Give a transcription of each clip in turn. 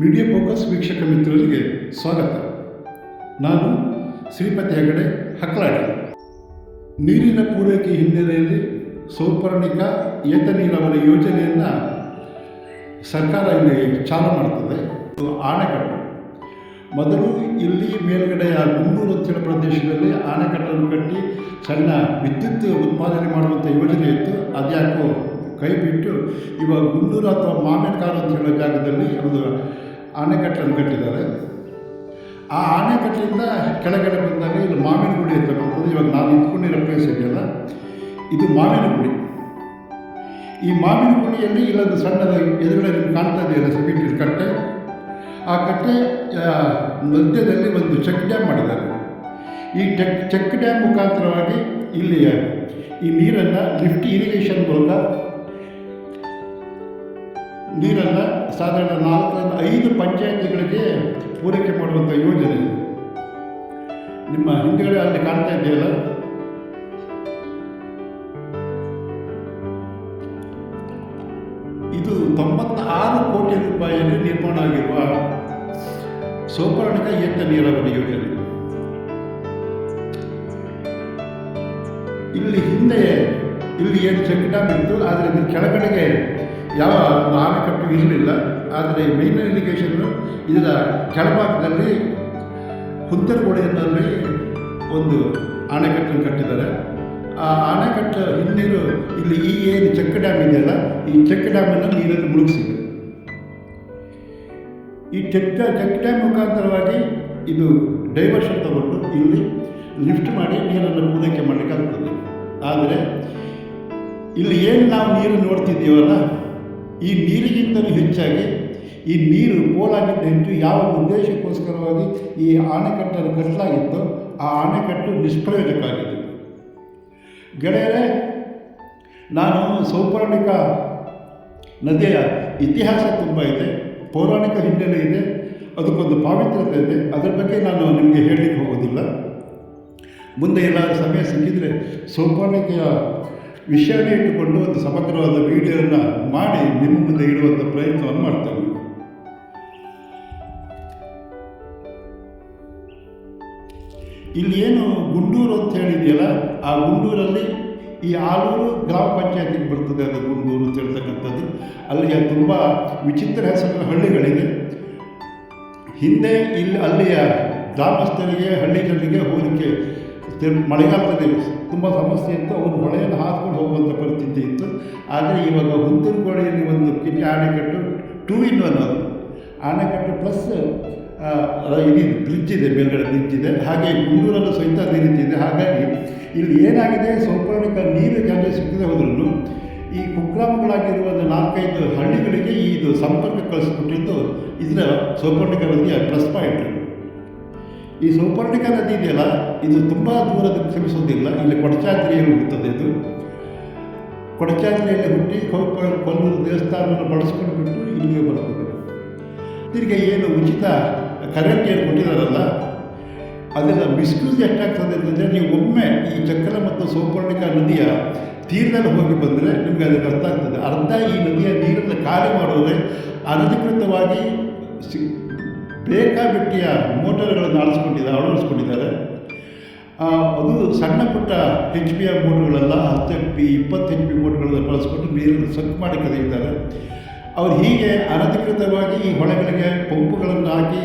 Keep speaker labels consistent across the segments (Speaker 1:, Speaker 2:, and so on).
Speaker 1: Media focus ವೀಕ್ಷಕ ಮಿತ್ರರಿಗೆ ಸ್ವಾಗತ. ನಾನು ಶ್ರೀಪತಿ ಹೆಗಡೆ, ಹಕ್ಲಾಡಿ. ನೀರಿನ ಪೂರೈಕೆ ಹಿನ್ನೆಲೆಯಲ್ಲಿ ಸೌಪರ್ಣಿಕ ಏತ ನೀರಾವರಿ ಯೋಜನೆಯನ್ನು ಸರ್ಕಾರ ಇಲ್ಲಿ ಚಾಲು ಮಾಡ್ತದೆ. ಆಣೆಕಟ್ಟು. ಮೊದಲು ಇಲ್ಲಿ ಮೇಲ್ಗಡೆಯ ಗುಂಡೂರು ಪ್ರದೇಶದಲ್ಲಿ ಆಣೆಕಟ್ಟನ್ನು ಕಟ್ಟಿ ಸಣ್ಣ ವಿದ್ಯುತ್ ಉತ್ಪಾದನೆ ಮಾಡುವಂಥ ಯೋಜನೆ ಇತ್ತು. ಅದ್ಯಾಕೋ ಕೈ ಬಿಟ್ಟು ಇವಾಗ ಗುಂಡೂರು ಅಥವಾ ಮಾಮೇಡ್ಕಾರು ಅಂತ ಹೇಳೋ ಜಾಗದಲ್ಲಿ ಒಂದು ಆಣೆಕಟ್ಟನ್ನು ಕಟ್ಟಿದ್ದಾರೆ. ಆ ಆಣೆಕಟ್ಟಿನಿಂದ ಕೆಳಗಡೆ ಬಂದಾಗ ಇಲ್ಲಿ ಮಾವಿನ ಗುಡಿ ಅಂತ ಬರ್ತದೆ. ಇವಾಗ ನಾನು ನಿಂತ್ಕೊಂಡಿರೋ ಪ್ಲೇಸ್ ಇದೆಯಲ್ಲ, ಇದು ಮಾವಿನ ಗುಡಿ. ಈ ಮಾವಿನ ಗುಡಿಯಲ್ಲಿ ಇಲ್ಲೊಂದು ಸಣ್ಣದ ಎದುರುಗಡೆ ನಿಮ್ಗೆ ಕಾಣ್ತಾ ಇದೆಯಲ್ಲ ಸಿಮೆಂಟಿನ ಕಟ್ಟೆ. ಆ ಕಟ್ಟೆ ಮಧ್ಯದಲ್ಲಿ ಒಂದು ಚೆಕ್ ಡ್ಯಾಮ್ ಮಾಡಿದ್ದಾರೆ. ಈ ಟೆಕ್ ಚೆಕ್ ಡ್ಯಾಮ್ ಮುಖಾಂತರವಾಗಿ ಇಲ್ಲಿ ಈ ನೀರನ್ನು ಲಿಫ್ಟ್ ಇರಿಗೇಷನ್ ಮೂಲಕ ನೀರನ್ನು ಸಾಧಾರಣ ನಾಲ್ಕರಿಂದ ಐದು ಪಂಚಾಯತಿಗಳಿಗೆ ಪೂರೈಕೆ ಮಾಡುವಂಥ ಯೋಜನೆ ನಿಮ್ಮ ಹಿಂದುಗಡೆ ಅಲ್ಲಿ ಕಾಣ್ತಾ ಇದೆಯಲ್ಲ? ಇದು ತೊಂಬತ್ತಾರು ಕೋಟಿ ರೂಪಾಯಿಯಲ್ಲಿ ನಿರ್ಮಾಣ ಆಗಿರುವ ಸೌಪರ್ಣಿಕ ಏತ ನೀರಾವರಿ ಯೋಜನೆ. ಇಲ್ಲಿ ಹಿಂದೆ, ಇಲ್ಲಿ ಏನು ಚೆಕ್ ಡ್ಯಾಮ್ ಇತ್ತು, ಆದರೆ ಇದ್ರ ಕೆಳಗಡೆಗೆ ಯಾವ ಆಣೆಕಟ್ಟು ಇರಲಿಲ್ಲ, ಆದರೆ ಮೈನ್ ಇರಿಗೇಷನ್ನು ಇದರ ಕೆಳಭಾಗದಲ್ಲಿ ಹುಂತರಗೋಡೆಯಲ್ಲಿ ಒಂದು ಅಣೆಕಟ್ಟನ್ನು ಕಟ್ಟಿದ್ದಾರೆ. ಆ ಅಣೆಕಟ್ಟು ಹಿನ್ನೀರು ಇಲ್ಲಿ ಈ ಏನು ಚೆಕ್ ಡ್ಯಾಮ್ ಇದೆಯಲ್ಲ ಈ ಚೆಕ್ ಡ್ಯಾಮನ್ನು ನೀರನ್ನು ಮುಳುಗಿಸಿದೆ. ಈ ಚೆಕ್ ಚೆಕ್ ಡ್ಯಾಮ್ ಮುಖಾಂತರವಾಗಿ ಇದು ಡೈವರ್ಷನ್ ತಗೊಂಡು ಇಲ್ಲಿ ಲಿಫ್ಟ್ ಮಾಡಿ ನೀರನ್ನು ಪೂರೈಕೆ ಮಾಡಲಿಕ್ಕೆ ಆಗ್ತದೆ. ಆದರೆ, ಇಲ್ಲಿ ಏನು ನಾವು ನೀರು ನೋಡ್ತಿದ್ದೀವಲ್ಲ ಈ ನೀರಿಗಿಂತಲೂ ಹೆಚ್ಚಾಗಿ ಈ ನೀರು ಪೋಲಾಗಿದ್ದ ಹೆಚ್ಚು ಯಾವ ಉದ್ದೇಶಕ್ಕೋಸ್ಕರವಾಗಿ ಈ ಆಣೆಕಟ್ಟನ್ನು ಕಟ್ಟಲಾಗಿತ್ತು ಆ ಆಣೆಕಟ್ಟು ನಿಷ್ಪ್ರಯೋಜಕ ಆಗಿದೆ ಗೆಳೆಯರೇ, ನಾನು ಸೌಪರ್ಣಿಕ ನದಿಯ ಇತಿಹಾಸ ತುಂಬ ಇದೆ, ಪೌರಾಣಿಕ ಹಿನ್ನೆಲೆ ಇದೆ, ಅದಕ್ಕೊಂದು ಪಾವಿತ್ರ್ಯತೆ ಇದೆ, ಅದರ ಬಗ್ಗೆ ನಾನು ನಿಮಗೆ ಹೇಳಲಿಕ್ಕೆ ಹೋಗೋದಿಲ್ಲ. ಮುಂದೆ ಎಲ್ಲರೂ ಸಮಯ ಸಿಕ್ಕಿದರೆ ಸೌಪರ್ಣಿಕೆಯ ವಿಷಯನೇ ಇಟ್ಟುಕೊಂಡು ಒಂದು ಸಮಗ್ರವಾದ ವಿಡಿಯೋನ ಮಾಡಿ ನಿಮ್ಮ ಮುಂದೆ ಇಡುವಂಥ ಪ್ರಯತ್ನವನ್ನು ಮಾಡ್ತೇವೆ. ಇಲ್ಲಿ ಏನು ಗುಂಡೂರು ಅಂತ ಹೇಳಿದೆಯಲ್ಲ, ಆ ಗುಂಡೂರಲ್ಲಿ ಈ ಆಲೂರು ಗ್ರಾಮ ಪಂಚಾಯತಿಗೆ ಬರ್ತದೆ ಅದು ಗುಂಡೂರು ಅಂತ ಹೇಳ್ತಕ್ಕಂಥದ್ದು. ಅಲ್ಲಿಯ ತುಂಬ ವಿಚಿತ್ರ ಹೆಸರಿನ ಹಳ್ಳಿಗಳಿದೆ ಹಿಂದೆ ಇಲ್ಲಿ ಅಲ್ಲಿಯ ಗ್ರಾಮಸ್ಥರಿಗೆ ಹಳ್ಳಿ ಜನರಿಗೆ ಹೋಗಲಿಕ್ಕೆ ತೆ- ಮಳೆಗಾಲದಲ್ಲಿ ತುಂಬ ಸಮಸ್ಯೆ ಇತ್ತು. ಅವರು ಹೊಳೆಯನ್ನು ಹಾಕ್ಕೊಂಡು ಹೋಗುವಂಥ ಪರಿಸ್ಥಿತಿ ಇತ್ತು. ಆದರೆ ಇವಾಗ ಗೋಡೆಯಲ್ಲಿ ಒಂದು ಕಿಡಿ ಆಣೆಕಟ್ಟು ಟೂ ಇನ್ ಒನ್ ಅದು. ಆಣೆಕಟ್ಟು ಪ್ಲಸ್ ಇಲ್ಲಿ ಬ್ರಿಡ್ಜ್ ಇದೆ ಮೇಲ್ಗಡೆ ಬ್ರಿಡ್ಜ್ ಇದೆ. ಹಾಗೆ ಗುಂಡೂರಲ್ಲೂ ಸಹಿತ ಅದೇ ಇದೆ. ಹಾಗಾಗಿ ಇಲ್ಲಿ ಏನಾಗಿದೆ? ಸೌಪರ್ಣಿಕ ನೀರು ಜಾಸ್ತಿ ಸಿಗದೆ ಹೋದ್ರೂ ಈ ಕುಗ್ರಾಮಗಳಾಗಿರುವ ಒಂದು ನಾಲ್ಕೈದು ಹಳ್ಳಿಗಳಿಗೆ ಇದು ಸಂಪರ್ಕ ಕಳಿಸ್ಬಿಟ್ಟಿದ್ದು ಇದರ ಸೌಪರ್ಣಿಕ ನದಿಯ ಪ್ಲಸ್ ಪಾಯಿಂಟ್ ಈ ಸೌಪರ್ಣಿಕ ನದಿ ಇದೆಯಲ್ಲ, ಇದು ತುಂಬ ದೂರದ ಕ್ಷಮಿಸೋದಿಲ್ಲ, ಇಲ್ಲಿ ಕೊಡಚಾದ್ರಿಯಲ್ಲಿ ಹುಟ್ಟುತ್ತದೆ ಇದು ಕೊಡಚಾದ್ರಿಯಲ್ಲಿ ಹುಟ್ಟಿ ಕೊಲ್ಲೂರು ದೇವಸ್ಥಾನವನ್ನು ಬಳಸ್ಕೊಂಡು ಬಿಟ್ಟು ಇಲ್ಲಿಗೆ ಬರ್ತದೆ ತಿರ್ಗಿ ಏನು ಉಚಿತ ಕರೆಂಟ್ ಏನು ಕೊಟ್ಟಿದ್ದಾರಲ್ಲ, ಅದೆಲ್ಲ ಮಿಸ್ಯೂಸ್ ಎಷ್ಟಾಗ್ತದೆ ಅಂತಂದರೆ ನೀವು ಒಮ್ಮೆ ಈ ಚಕ್ರ ಮತ್ತು ಸೌಪರ್ಣಿಕ ನದಿಯ ತೀರದಲ್ಲಿ ಹೋಗಿ ಬಂದರೆ ನಿಮಗೆ ಅದಕ್ಕೆ ಅರ್ಥ ಆಗ್ತದೆ. ಅರ್ಧ ಈ ನದಿಯ ನೀರನ್ನು ಖಾಲಿ ಮಾಡೋದೇ ಅನಧಿಕೃತವಾಗಿ ಸಿ ಬೇಕಾಬಿಟ್ಟಿಯ ಮೋಟರ್ಗಳನ್ನು ಆಳಿಸ್ಕೊಂಡಿದ್ದಾರೆ ಅಳವಡಿಸ್ಕೊಂಡಿದ್ದಾರೆ. ಅದು ಸಣ್ಣ ಪುಟ್ಟ ಹೆಚ್ ಪಿ ಆರ್ ಮೋಟ್ರುಗಳೆಲ್ಲ, ಹತ್ತು ಎಚ್ ಪಿ ಇಪ್ಪತ್ತು ಎಚ್ ಪಿ ಮೋಟ್ರುಗಳನ್ನು ಬಳಸ್ಕೊಂಡು ನೀರನ್ನು ಸಕ್ ಮಾಡಿ ಕದೀತಾರೆ ಅವರು ಹೀಗೆ ಅನಧಿಕೃತವಾಗಿ ಈ ಹೊಳೆಗಳಿಗೆ ಪಂಪ್ಗಳನ್ನು ಹಾಕಿ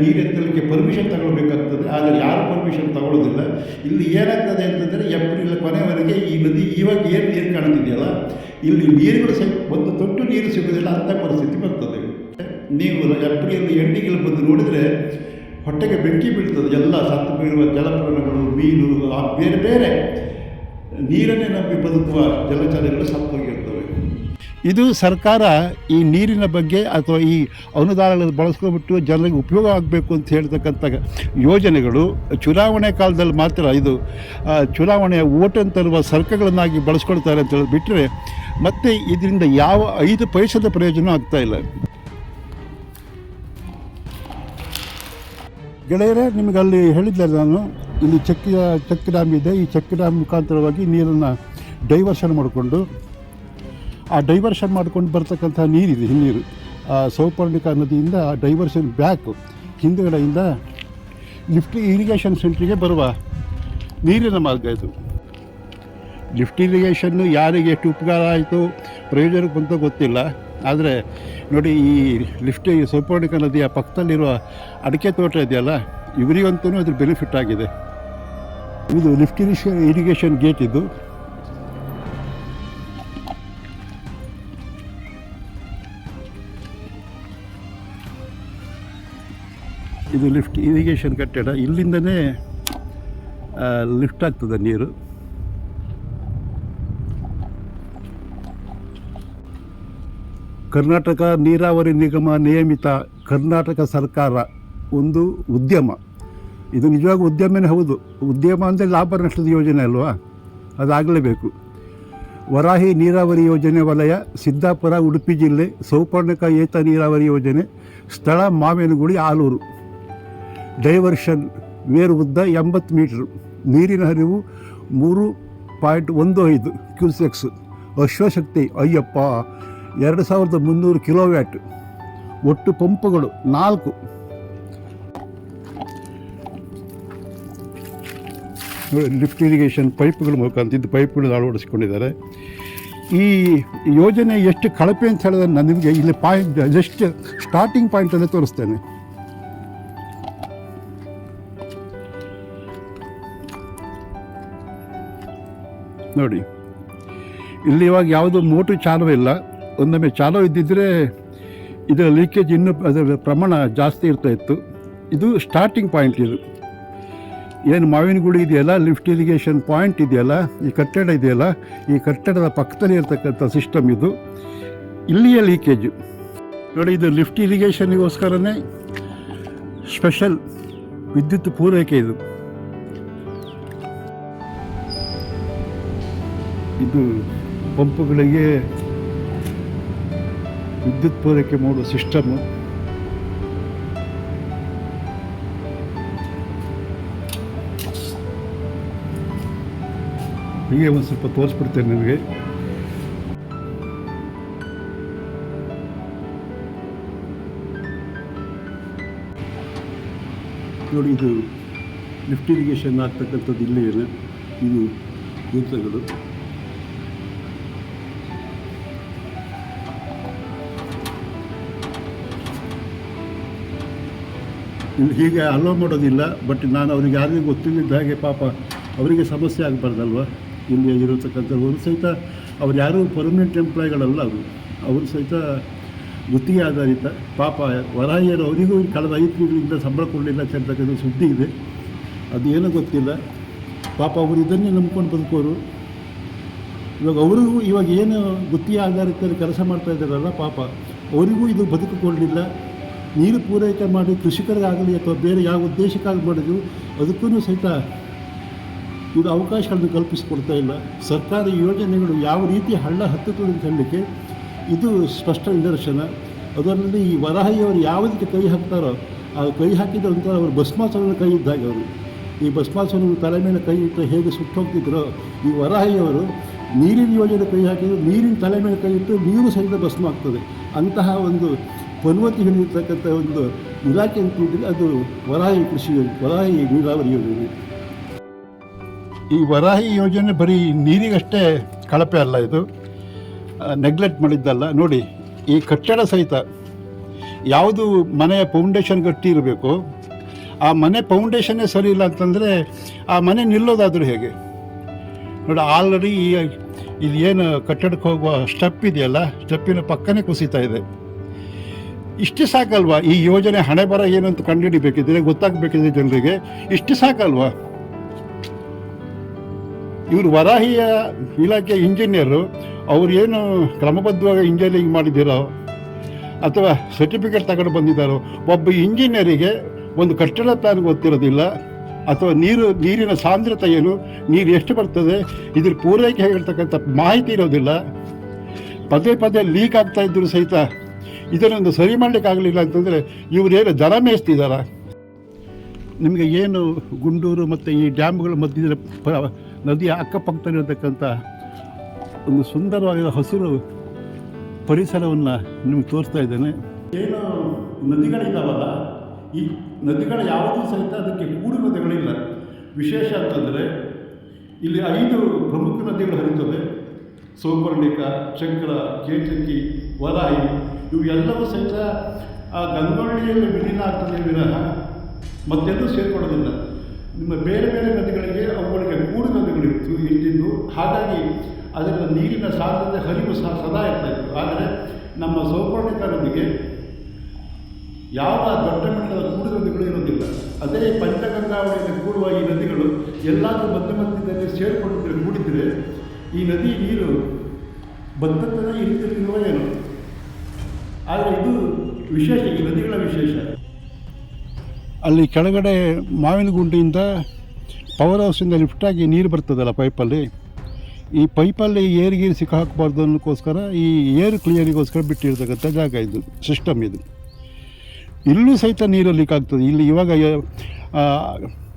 Speaker 1: ನೀರು ಎತ್ತಲಿಕ್ಕೆ ಪರ್ಮಿಷನ್ ತಗೊಳ್ಬೇಕಾಗ್ತದೆ. ಆದರೆ ಯಾರು ಪರ್ಮಿಷನ್ ತಗೊಳ್ಳೋದಿಲ್ಲ ಇಲ್ಲಿ ಏನಾಗ್ತದೆ ಅಂತಂದರೆ ಏಪ್ರಿಲ್ ಕೊನೆವರೆಗೆ ಈ ನದಿ ಇವಾಗ ಏನು ನೀರು ಕಾಣ್ತಿದೆಯಲ್ಲ ಇಲ್ಲಿ ನೀರುಗಳು ಒಂದು ತೊಟ್ಟು ನೀರು ಸಿಗೋದಿಲ್ಲ ಅಂಥ ಪರಿಸ್ಥಿತಿ ಬರ್ತದೆ. ನೀವು ಏಪ್ರಿಲ್ ಎಂಡಿಗೆಲ್ಲ ಬಂದು ನೋಡಿದರೆ ಹೊಟ್ಟೆಗೆ ಬೆಂಕಿ ಬೀಳ್ತದೆ, ಎಲ್ಲ ಸತ್ತು ಬೀಳುವ ಜಲಪ್ರಾಣಿಗಳು ಮೀನು ಬೇರೆ ಬೇರೆ ನೀರನ್ನೇ ನಂಬಿ ಬದುಕುವ ಜಲಚರಗಳು ಸತ್ತೋಗಿರ್ತವೆ ಇದು ಸರ್ಕಾರ ಈ ನೀರಿನ ಬಗ್ಗೆ ಅಥವಾ ಈ ಅನುದಾನಗಳನ್ನು ಬಳಸ್ಕೊಂಡ್ಬಿಟ್ಟು ಜನರಿಗೆ ಉಪಯೋಗ ಆಗಬೇಕು ಅಂತ ಹೇಳ್ತಕ್ಕಂಥ ಯೋಜನೆಗಳು ಚುನಾವಣೆ ಕಾಲದಲ್ಲಿ ಮಾತ್ರ ಇದು ಚುನಾವಣೆಯ ಓಟನ್ನು ತರುವ ಸರ್ಕಗಳನ್ನಾಗಿ ಬಳಸ್ಕೊಳ್ತಾರೆ ಅಂತ ಹೇಳಿಬಿಟ್ರೆ ಮತ್ತು ಇದರಿಂದ ಯಾವ ಐದು ಪೈಸದ ಪ್ರಯೋಜನ ಆಗ್ತಾಯಿಲ್ಲ ಗೆಳೆಯರೇ ನಿಮಗೆ ಅಲ್ಲಿ ಹೇಳಿದ್ದೆ ನಾನು, ಇಲ್ಲಿ ಚೆಕ್ ಚೆಕ್ ಡ್ಯಾಮ್ ಇದೆ. ಈ ಚೆಕ್ ಡ್ಯಾಮ್ ಮುಖಾಂತರವಾಗಿ ನೀರನ್ನು ಡೈವರ್ಷನ್ ಮಾಡಿಕೊಂಡು, ಆ ಡೈವರ್ಷನ್ ಮಾಡ್ಕೊಂಡು ಬರ್ತಕ್ಕಂಥ ನೀರಿದೆ, ಹಿನ್ನೀರು. ಆ ಸೌಪರ್ಣಿಕಾ ನದಿಯಿಂದ ಆ ಡೈವರ್ಷನ್ ಬ್ಯಾಕ್ ಹಿಂದುಗಡೆಯಿಂದ ಲಿಫ್ಟ್ ಇರಿಗೇಷನ್ ಸೆಂಟ್ರಿಗೆ ಬರುವ ನೀರಿನ ಮಾರ್ಗ ಇದು. ಲಿಫ್ಟ್ ಇರಿಗೇಷನ್ನು ಯಾರಿಗೆ ಎಷ್ಟು ಉಪಕಾರ ಆಯಿತು, ಪ್ರಯೋಜನಕ್ಕೆ ಬಂತ ಗೊತ್ತಿಲ್ಲ. ಆದರೆ ನೋಡಿ, ಈ ಲಿಫ್ಟ್ ಈ ಸೋಪರ್ಣಿಕ ನದಿಯ ಪಕ್ಕದಲ್ಲಿರುವ ಅಡಿಕೆ ತೋಟ ಇದೆಯಲ್ಲ, ಇವರಿಗಂತೂ ಅದ್ರ ಬೆನಿಫಿಟ್ ಆಗಿದೆ. ಇದು ಲಿಫ್ಟ್ ಇರಿಗೇಷನ್ ಇರಿಗೇಷನ್ ಗೇಟ್ ಇದು. ಇದು ಲಿಫ್ಟ್ ಇರಿಗೇಷನ್ ಕಟ್ಟಡ. ಇಲ್ಲಿಂದನೇ ಲಿಫ್ಟ್ ಆಗ್ತದೆ ನೀರು. ಕರ್ನಾಟಕ ನೀರಾವರಿ ನಿಗಮ ನಿಯಮಿತ ಕರ್ನಾಟಕ ಸರ್ಕಾರ ಒಂದು ಉದ್ಯಮ. ಇದು ನಿಜವಾಗ ಉದ್ಯಮನೇ ಹೌದು. ಉದ್ಯಮ ಅಂದರೆ ಲಾಭ ನಷ್ಟದ ಯೋಜನೆ ಅಲ್ವಾ? ಅದಾಗಲೇಬೇಕು. ವರಾಹಿ ನೀರಾವರಿ ಯೋಜನೆ ವಲಯ, ಸಿದ್ದಾಪುರ, ಉಡುಪಿ ಜಿಲ್ಲೆ, ಸೌಪರ್ಣಕ ಏತ ನೀರಾವರಿ ಯೋಜನೆ, ಸ್ಥಳ ಮಾವೇನಗುಡಿ, ಆಲೂರು. ಡೈವರ್ಷನ್ ವೇರು ಉದ್ದ ಎಂಬತ್ತು ಮೀಟ್ರು. ನೀರಿನ ಹರಿವು ಮೂರು ಪಾಯಿಂಟ್ ಒಂದು ಐದು ಕ್ಯೂಸೆಕ್ಸ್. ಅಶ್ವಶಕ್ತಿ, ಅಯ್ಯಪ್ಪ ಎರಡು ಸಾವಿರದ ಮುನ್ನೂರು ಕಿಲೋವ್ಯಾಟ್ ಒಟ್ಟು ಪಂಪುಗಳು ನಾಲ್ಕು. ಲಿಫ್ಟ್ ಇರಿಗೇಷನ್ ಪೈಪ್ಗಳ ಮುಖಾಂತರ ಪೈಪ್ಗಳು ಅಳವಡಿಸ್ಕೊಂಡಿದ್ದಾರೆ. ಈ ಯೋಜನೆ ಎಷ್ಟು ಕಳಪೆ ಅಂತ ಹೇಳಿದ್ರೆ ನಾನು ನಿಮಗೆ ಇಲ್ಲಿ ಪಾಯಿಂಟ್ ಜಸ್ಟ್ ಸ್ಟಾರ್ಟಿಂಗ್ ಪಾಯಿಂಟಲ್ಲೇ ತೋರಿಸ್ತೇನೆ. ನೋಡಿ, ಇಲ್ಲಿ ಇವಾಗ ಯಾವುದು ಮೋಟು ಚಾಲು ಇಲ್ಲ. ಒಂದೊಮ್ಮೆ ಚಾಲು ಇದ್ದಿದ್ದರೆ ಇದರ ಲೀಕೇಜ್ ಇನ್ನೂ ಅದರ ಪ್ರಮಾಣ ಜಾಸ್ತಿ ಇರ್ತಾ ಇತ್ತು. ಇದು ಸ್ಟಾರ್ಟಿಂಗ್ ಪಾಯಿಂಟ್ ಇದು. ಏನು ಮಾವಿನ ಗುಡಿ ಇದೆಯಲ್ಲ ಲಿಫ್ಟ್ ಇರಿಗೇಷನ್ ಪಾಯಿಂಟ್ ಇದೆಯಲ್ಲ, ಈ ಕಟ್ಟಡ ಇದೆಯಲ್ಲ, ಈ ಕಟ್ಟಡದ ಪಕ್ಕದಲ್ಲಿ ಇರ್ತಕ್ಕಂಥ ಸಿಸ್ಟಮ್ ಇದು. ಇಲ್ಲಿಯ ಲೀಕೇಜು ನೋಡಿ, ಇದು ಲಿಫ್ಟ್ ಇರಿಗೇಷನ್ಗೋಸ್ಕರನೇ ಸ್ಪೆಷಲ್ ವಿದ್ಯುತ್ ಪೂರೈಕೆ ಇದು. ಇದು ಪಂಪುಗಳಿಗೆ ವಿದ್ಯುತ್ ಪೂರೈಕೆ ಮಾಡುವ ಸಿಸ್ಟಮು. ಹೀಗೆ ಒಂದು ಸ್ವಲ್ಪ ತೋರಿಸ್ಬಿಡ್ತೇನೆ ನಿಮಗೆ. ನೋಡಿ, ಇದು ಲಿಫ್ಟ್ ಇರಿಗೇಷನ್ ಆಗ್ತಕ್ಕಂಥದ್ದು ಇಲ್ಲಿ ಇದೆ. ಇದು ಯಂತ್ರಗಳು. ಹೀಗೆ ಅಲೋ ಮಾಡೋದಿಲ್ಲ ಬಟ್ ನಾನು ಅವರಿಗೆ ಯಾರಿಗೂ ಗೊತ್ತಿಲ್ಲದ ಹಾಗೆ ಪಾಪ ಅವರಿಗೆ ಸಮಸ್ಯೆ ಆಗಬಾರ್ದಲ್ವ? ಇಲ್ಲಿ ಇರತಕ್ಕಂಥವ್ರು ಸಹಿತ ಅವ್ರು ಯಾರೂ ಪರ್ಮನೆಂಟ್ ಎಂಪ್ಲಾಯ್ಗಳಲ್ಲ ಅವರು. ಅವರು ಸಹಿತ ಗುತ್ತಿಗೆ ಆಧಾರಿತ ಪಾಪ ವರಾಯರು ಅವರಿಗೂ ಕಳೆದ ಐದು ತಿಂಗಳಿಂದ ಸಂಬಳ ಕೊಡಲಿಲ್ಲ ಅಂತಕ್ಕಂಥ ಸುದ್ದಿ ಇದೆ. ಅದು ಏನೂ ಗೊತ್ತಿಲ್ಲ. ಪಾಪ ಅವರು ಇದನ್ನೇ ನಂಬ್ಕೊಂಡು ಬದುಕೋರು ಇವಾಗ ಅವರಿಗೂ ಇವಾಗ ಏನು ಗುತ್ತಿಗೆ ಆಧಾರಿತ ಕೆಲಸ ಮಾಡ್ತಾ ಇದ್ದಾರಲ್ಲ ಪಾಪ, ಅವರಿಗೂ ಇದು ಬದುಕು ಕೊಡಲಿಲ್ಲ ನೀರು ಪೂರೈಕೆ ಮಾಡಿ ಕೃಷಿಕರಿಗಾಗಲಿ ಅಥವಾ ಬೇರೆ ಯಾವ ಉದ್ದೇಶಕ್ಕಾಗಿ ಮಾಡಿದ್ರು ಅದಕ್ಕೂ ಸಹಿತ ಇದು ಅವಕಾಶಗಳನ್ನು ಕಲ್ಪಿಸಿಕೊಡ್ತಾ ಇಲ್ಲ. ಸರ್ಕಾರಿ ಯೋಜನೆಗಳು ಯಾವ ರೀತಿ ಹಳ್ಳ ಹತ್ತುತ್ತದೆ ಅಂತ ಹೇಳಲಿಕ್ಕೆ ಇದು ಸ್ಪಷ್ಟ ನಿದರ್ಶನ. ಅದರಲ್ಲಿ ಈ ವರಹಯ್ಯವರು ಯಾವುದಕ್ಕೆ ಕೈ ಹಾಕ್ತಾರೋ ಆ ಕೈ ಹಾಕಿದಂಥ ಅವರು ಭಸ್ಮಾಸನ ಕೈ ಇದ್ದಾಗ ಅವರು. ಈ ಭಸ್ಮಾಸನ ತಲೆ ಮೇಲೆ ಕೈ ಇಟ್ಟು ಹೇಗೆ ಸುಟ್ಟೋಗ್ತಿದ್ರೋ ಈ ವರಹಯ್ಯವರು ನೀರಿನ ಯೋಜನೆ ಕೈ ಹಾಕಿದ್ರು, ನೀರಿನ ತಲೆ ಮೇಲೆ ಕೈ ಇಟ್ಟು ನೀರು ಸಹಿತ ಭಸ್ಮ ಆಗ್ತದೆ. ಅಂತಹ ಒಂದು ಪನ್ವತಿ ಹಿಡಿದಿರ್ತಕ್ಕಂಥ ಒಂದು ಇಲಾಖೆ ಅಂತಿದ್ರೆ ಅದು ವರಾಹಿ ಕೃಷಿ, ವರಾಹಿ ನೀರಾವರಿ ಯೋಜನೆ. ಈ ವರಾಹಿ ಯೋಜನೆ ಬರೀ ನೀರಿಗಷ್ಟೇ ಕಳಪೆ ಅಲ್ಲ ಇದು. ನೆಗ್ಲೆಕ್ಟ್ ಮಾಡಿದ್ದಲ್ಲ. ನೋಡಿ, ಈ ಕಟ್ಟಡ ಸಹಿತ ಯಾವುದು ಮನೆಯ ಫೌಂಡೇಶನ್ ಗಟ್ಟಿ ಇರಬೇಕು, ಆ ಮನೆ ಫೌಂಡೇಶನ್ನೇ ಸರಿ ಇಲ್ಲ ಅಂತಂದರೆ ಆ ಮನೆ ನಿಲ್ಲೋದಾದರೂ ಹೇಗೆ? ನೋಡಿ ಆಲ್ರೆಡಿ ಈ ಏನು ಕಟ್ಟಡಕ್ಕೆ ಹೋಗುವ ಸ್ಟೆಪ್ ಇದೆಯಲ್ಲ ಸ್ಟೆಪ್ಪಿನ ಪಕ್ಕನೇ ಕುಸಿತಾ ಇದೆ. ಇಷ್ಟು ಸಾಕಲ್ವಾ? ಈ ಯೋಜನೆ ಹಣೆ ಬರ ಏನು ಅಂತ ಕಂಡುಹಿಡಿಬೇಕಿದ್ರೆ, ಗೊತ್ತಾಗಬೇಕಿದ್ರೆ ಜನರಿಗೆ ಇಷ್ಟು ಸಾಕಲ್ವಾ? ಇವರು ವರಾಹಿಯ ಇಲಾಖೆ ಇಂಜಿನಿಯರು, ಅವ್ರು ಏನು ಕ್ರಮಬದ್ಧವಾಗಿ ಇಂಜಿನಿಯರಿಂಗ್ ಮಾಡಿದ್ದೀರೋ, ಅಥವಾ ಸರ್ಟಿಫಿಕೇಟ್ ತಗೊಂಡು ಬಂದಿದ್ದಾರೋ, ಒಬ್ಬ ಇಂಜಿನಿಯರಿಗೆ ಒಂದು ಕಟ್ಟಡ ಪ್ಲಾನ್ ಗೊತ್ತಿರೋದಿಲ್ಲ, ಅಥವಾ ನೀರು, ನೀರಿನ ಸಾಂದ್ರತೆ ಏನು, ನೀರು ಎಷ್ಟು ಬರ್ತದೆ, ಇದ್ರ ಪೂರೈಕೆ ಹೇಗಿರ್ತಕ್ಕಂಥ ಮಾಹಿತಿ ಇರೋದಿಲ್ಲ. ಪದೇ ಪದೇ ಲೀಕ್ ಆಗ್ತಾ ಇದ್ದರೂ ಸಹಿತ ಇದನ್ನೊಂದು ಸರಿ ಮಾಡಲಿಕ್ಕಾಗಲಿಲ್ಲ ಅಂತಂದರೆ ಇವರೇನು ದರ ಮೇಯಿಸ್ತಿದ್ದಾರಾ ನಿಮಗೆ ಏನು ಗುಂಡೂರು ಮತ್ತು ಈ ಡ್ಯಾಮ್ಗಳ ಮಧ್ಯದ ಪ ನದಿಯ ಅಕ್ಕಪಕ್ಕದಲ್ಲಿರತಕ್ಕಂಥ ಒಂದು ಸುಂದರವಾಗಿರೋ ಹಸಿರು ಪರಿಸರವನ್ನು ನಿಮಗೆ ತೋರಿಸ್ತಾ ಇದ್ದೇನೆ. ಏನು ನದಿಗಳಿದ್ದಾವಲ್ಲ ಈ ನದಿಗಳ ಯಾವುದೂ ಸಹಿತ ಅದಕ್ಕೆ ಕೂಡು ನದಿಗಳಿಲ್ಲ. ವಿಶೇಷ ಅಂತಂದರೆ ಇಲ್ಲಿ ಐದು ಪ್ರಮುಖ ನದಿಗಳು ಹರಿತವೆ. ಸೋಪರ್ಣಿಕ ಚಕ್ರ ಕೇತಕಿ ವರಾಯಿ ಇವು ಎಲ್ಲವೂ ಸಹಿತ ಆ ಗಂಗೊಳ್ಳಿಯಲ್ಲಿ ವಿಲೀನ ಆಗ್ತದೆ ವಿರಹ. ಮತ್ತೆಲ್ಲೂ ಸೇರಿಕೊಳ್ಳೋದಿಲ್ಲ. ನಿಮ್ಮ ಬೇರೆ ಬೇರೆ ನದಿಗಳಿಗೆ ಅವುಗಳಿಗೆ ಕೂಡು ನದಿಗಳಿತ್ತು ಇಲ್ಲಿದ್ದು ಹಾಗಾಗಿ ಅದರ ನೀರಿನ ಸಾಧ್ಯತೆ ಹರಿವು ಸಹ ಸದಾ ಇರ್ತಾ ಇತ್ತು. ಆದರೆ ನಮ್ಮ ಸೌಪರ್ಣಿಕ ನದಿಗೆ ಯಾವ ದೊಡ್ಡ ಮಟ್ಟದ ಕೂಡು ನದಿಗಳು ಇರೋದಿಲ್ಲ ಅದೇ ಪಂಚಗಂಗಾವಳಿಯಲ್ಲಿ ಕೂಡುವ ಈ ನದಿಗಳು ಎಲ್ಲಾದರೂ ಮಧ್ಯ ಮಧ್ಯದಲ್ಲಿ ಸೇರಿಕೊಂಡಿದ್ದರೆ ಕೂಡಿದರೆ ಈ ನದಿ ನೀರು ಬದ್ಧತನ ಇರ್ತಿರ್ಲಿಲ್ವೋ ಏನೋ. ಆದರೆ ಇದು ವಿಶೇಷ, ಈ ನದಿಗಳ ವಿಶೇಷ. ಅಲ್ಲಿ ಕೆಳಗಡೆ ಮಾವಿನ ಗುಂಡಿಯಿಂದ ಪವರ್ ಹೌಸಿಂದ ಲಿಫ್ಟಾಗಿ ನೀರು ಬರ್ತದಲ್ಲ ಪೈಪಲ್ಲಿ ಈ ಪೈಪಲ್ಲಿ ಏರ್ ಗೀರು ಸಿಕ್ಕಾಕಬಾರ್ದು ಅನ್ನೋಕ್ಕೋಸ್ಕರ ಈ ಏರು ಕ್ಲಿಯರಿಗೋಸ್ಕರ ಬಿಟ್ಟಿರ್ತಕ್ಕಂಥ ಜಾಗ ಇದು ಸಿಸ್ಟಮ್ ಇದು. ಇಲ್ಲೂ ಸಹಿತ ನೀರು ಲೀಕ್ ಇಲ್ಲಿ ಇವಾಗ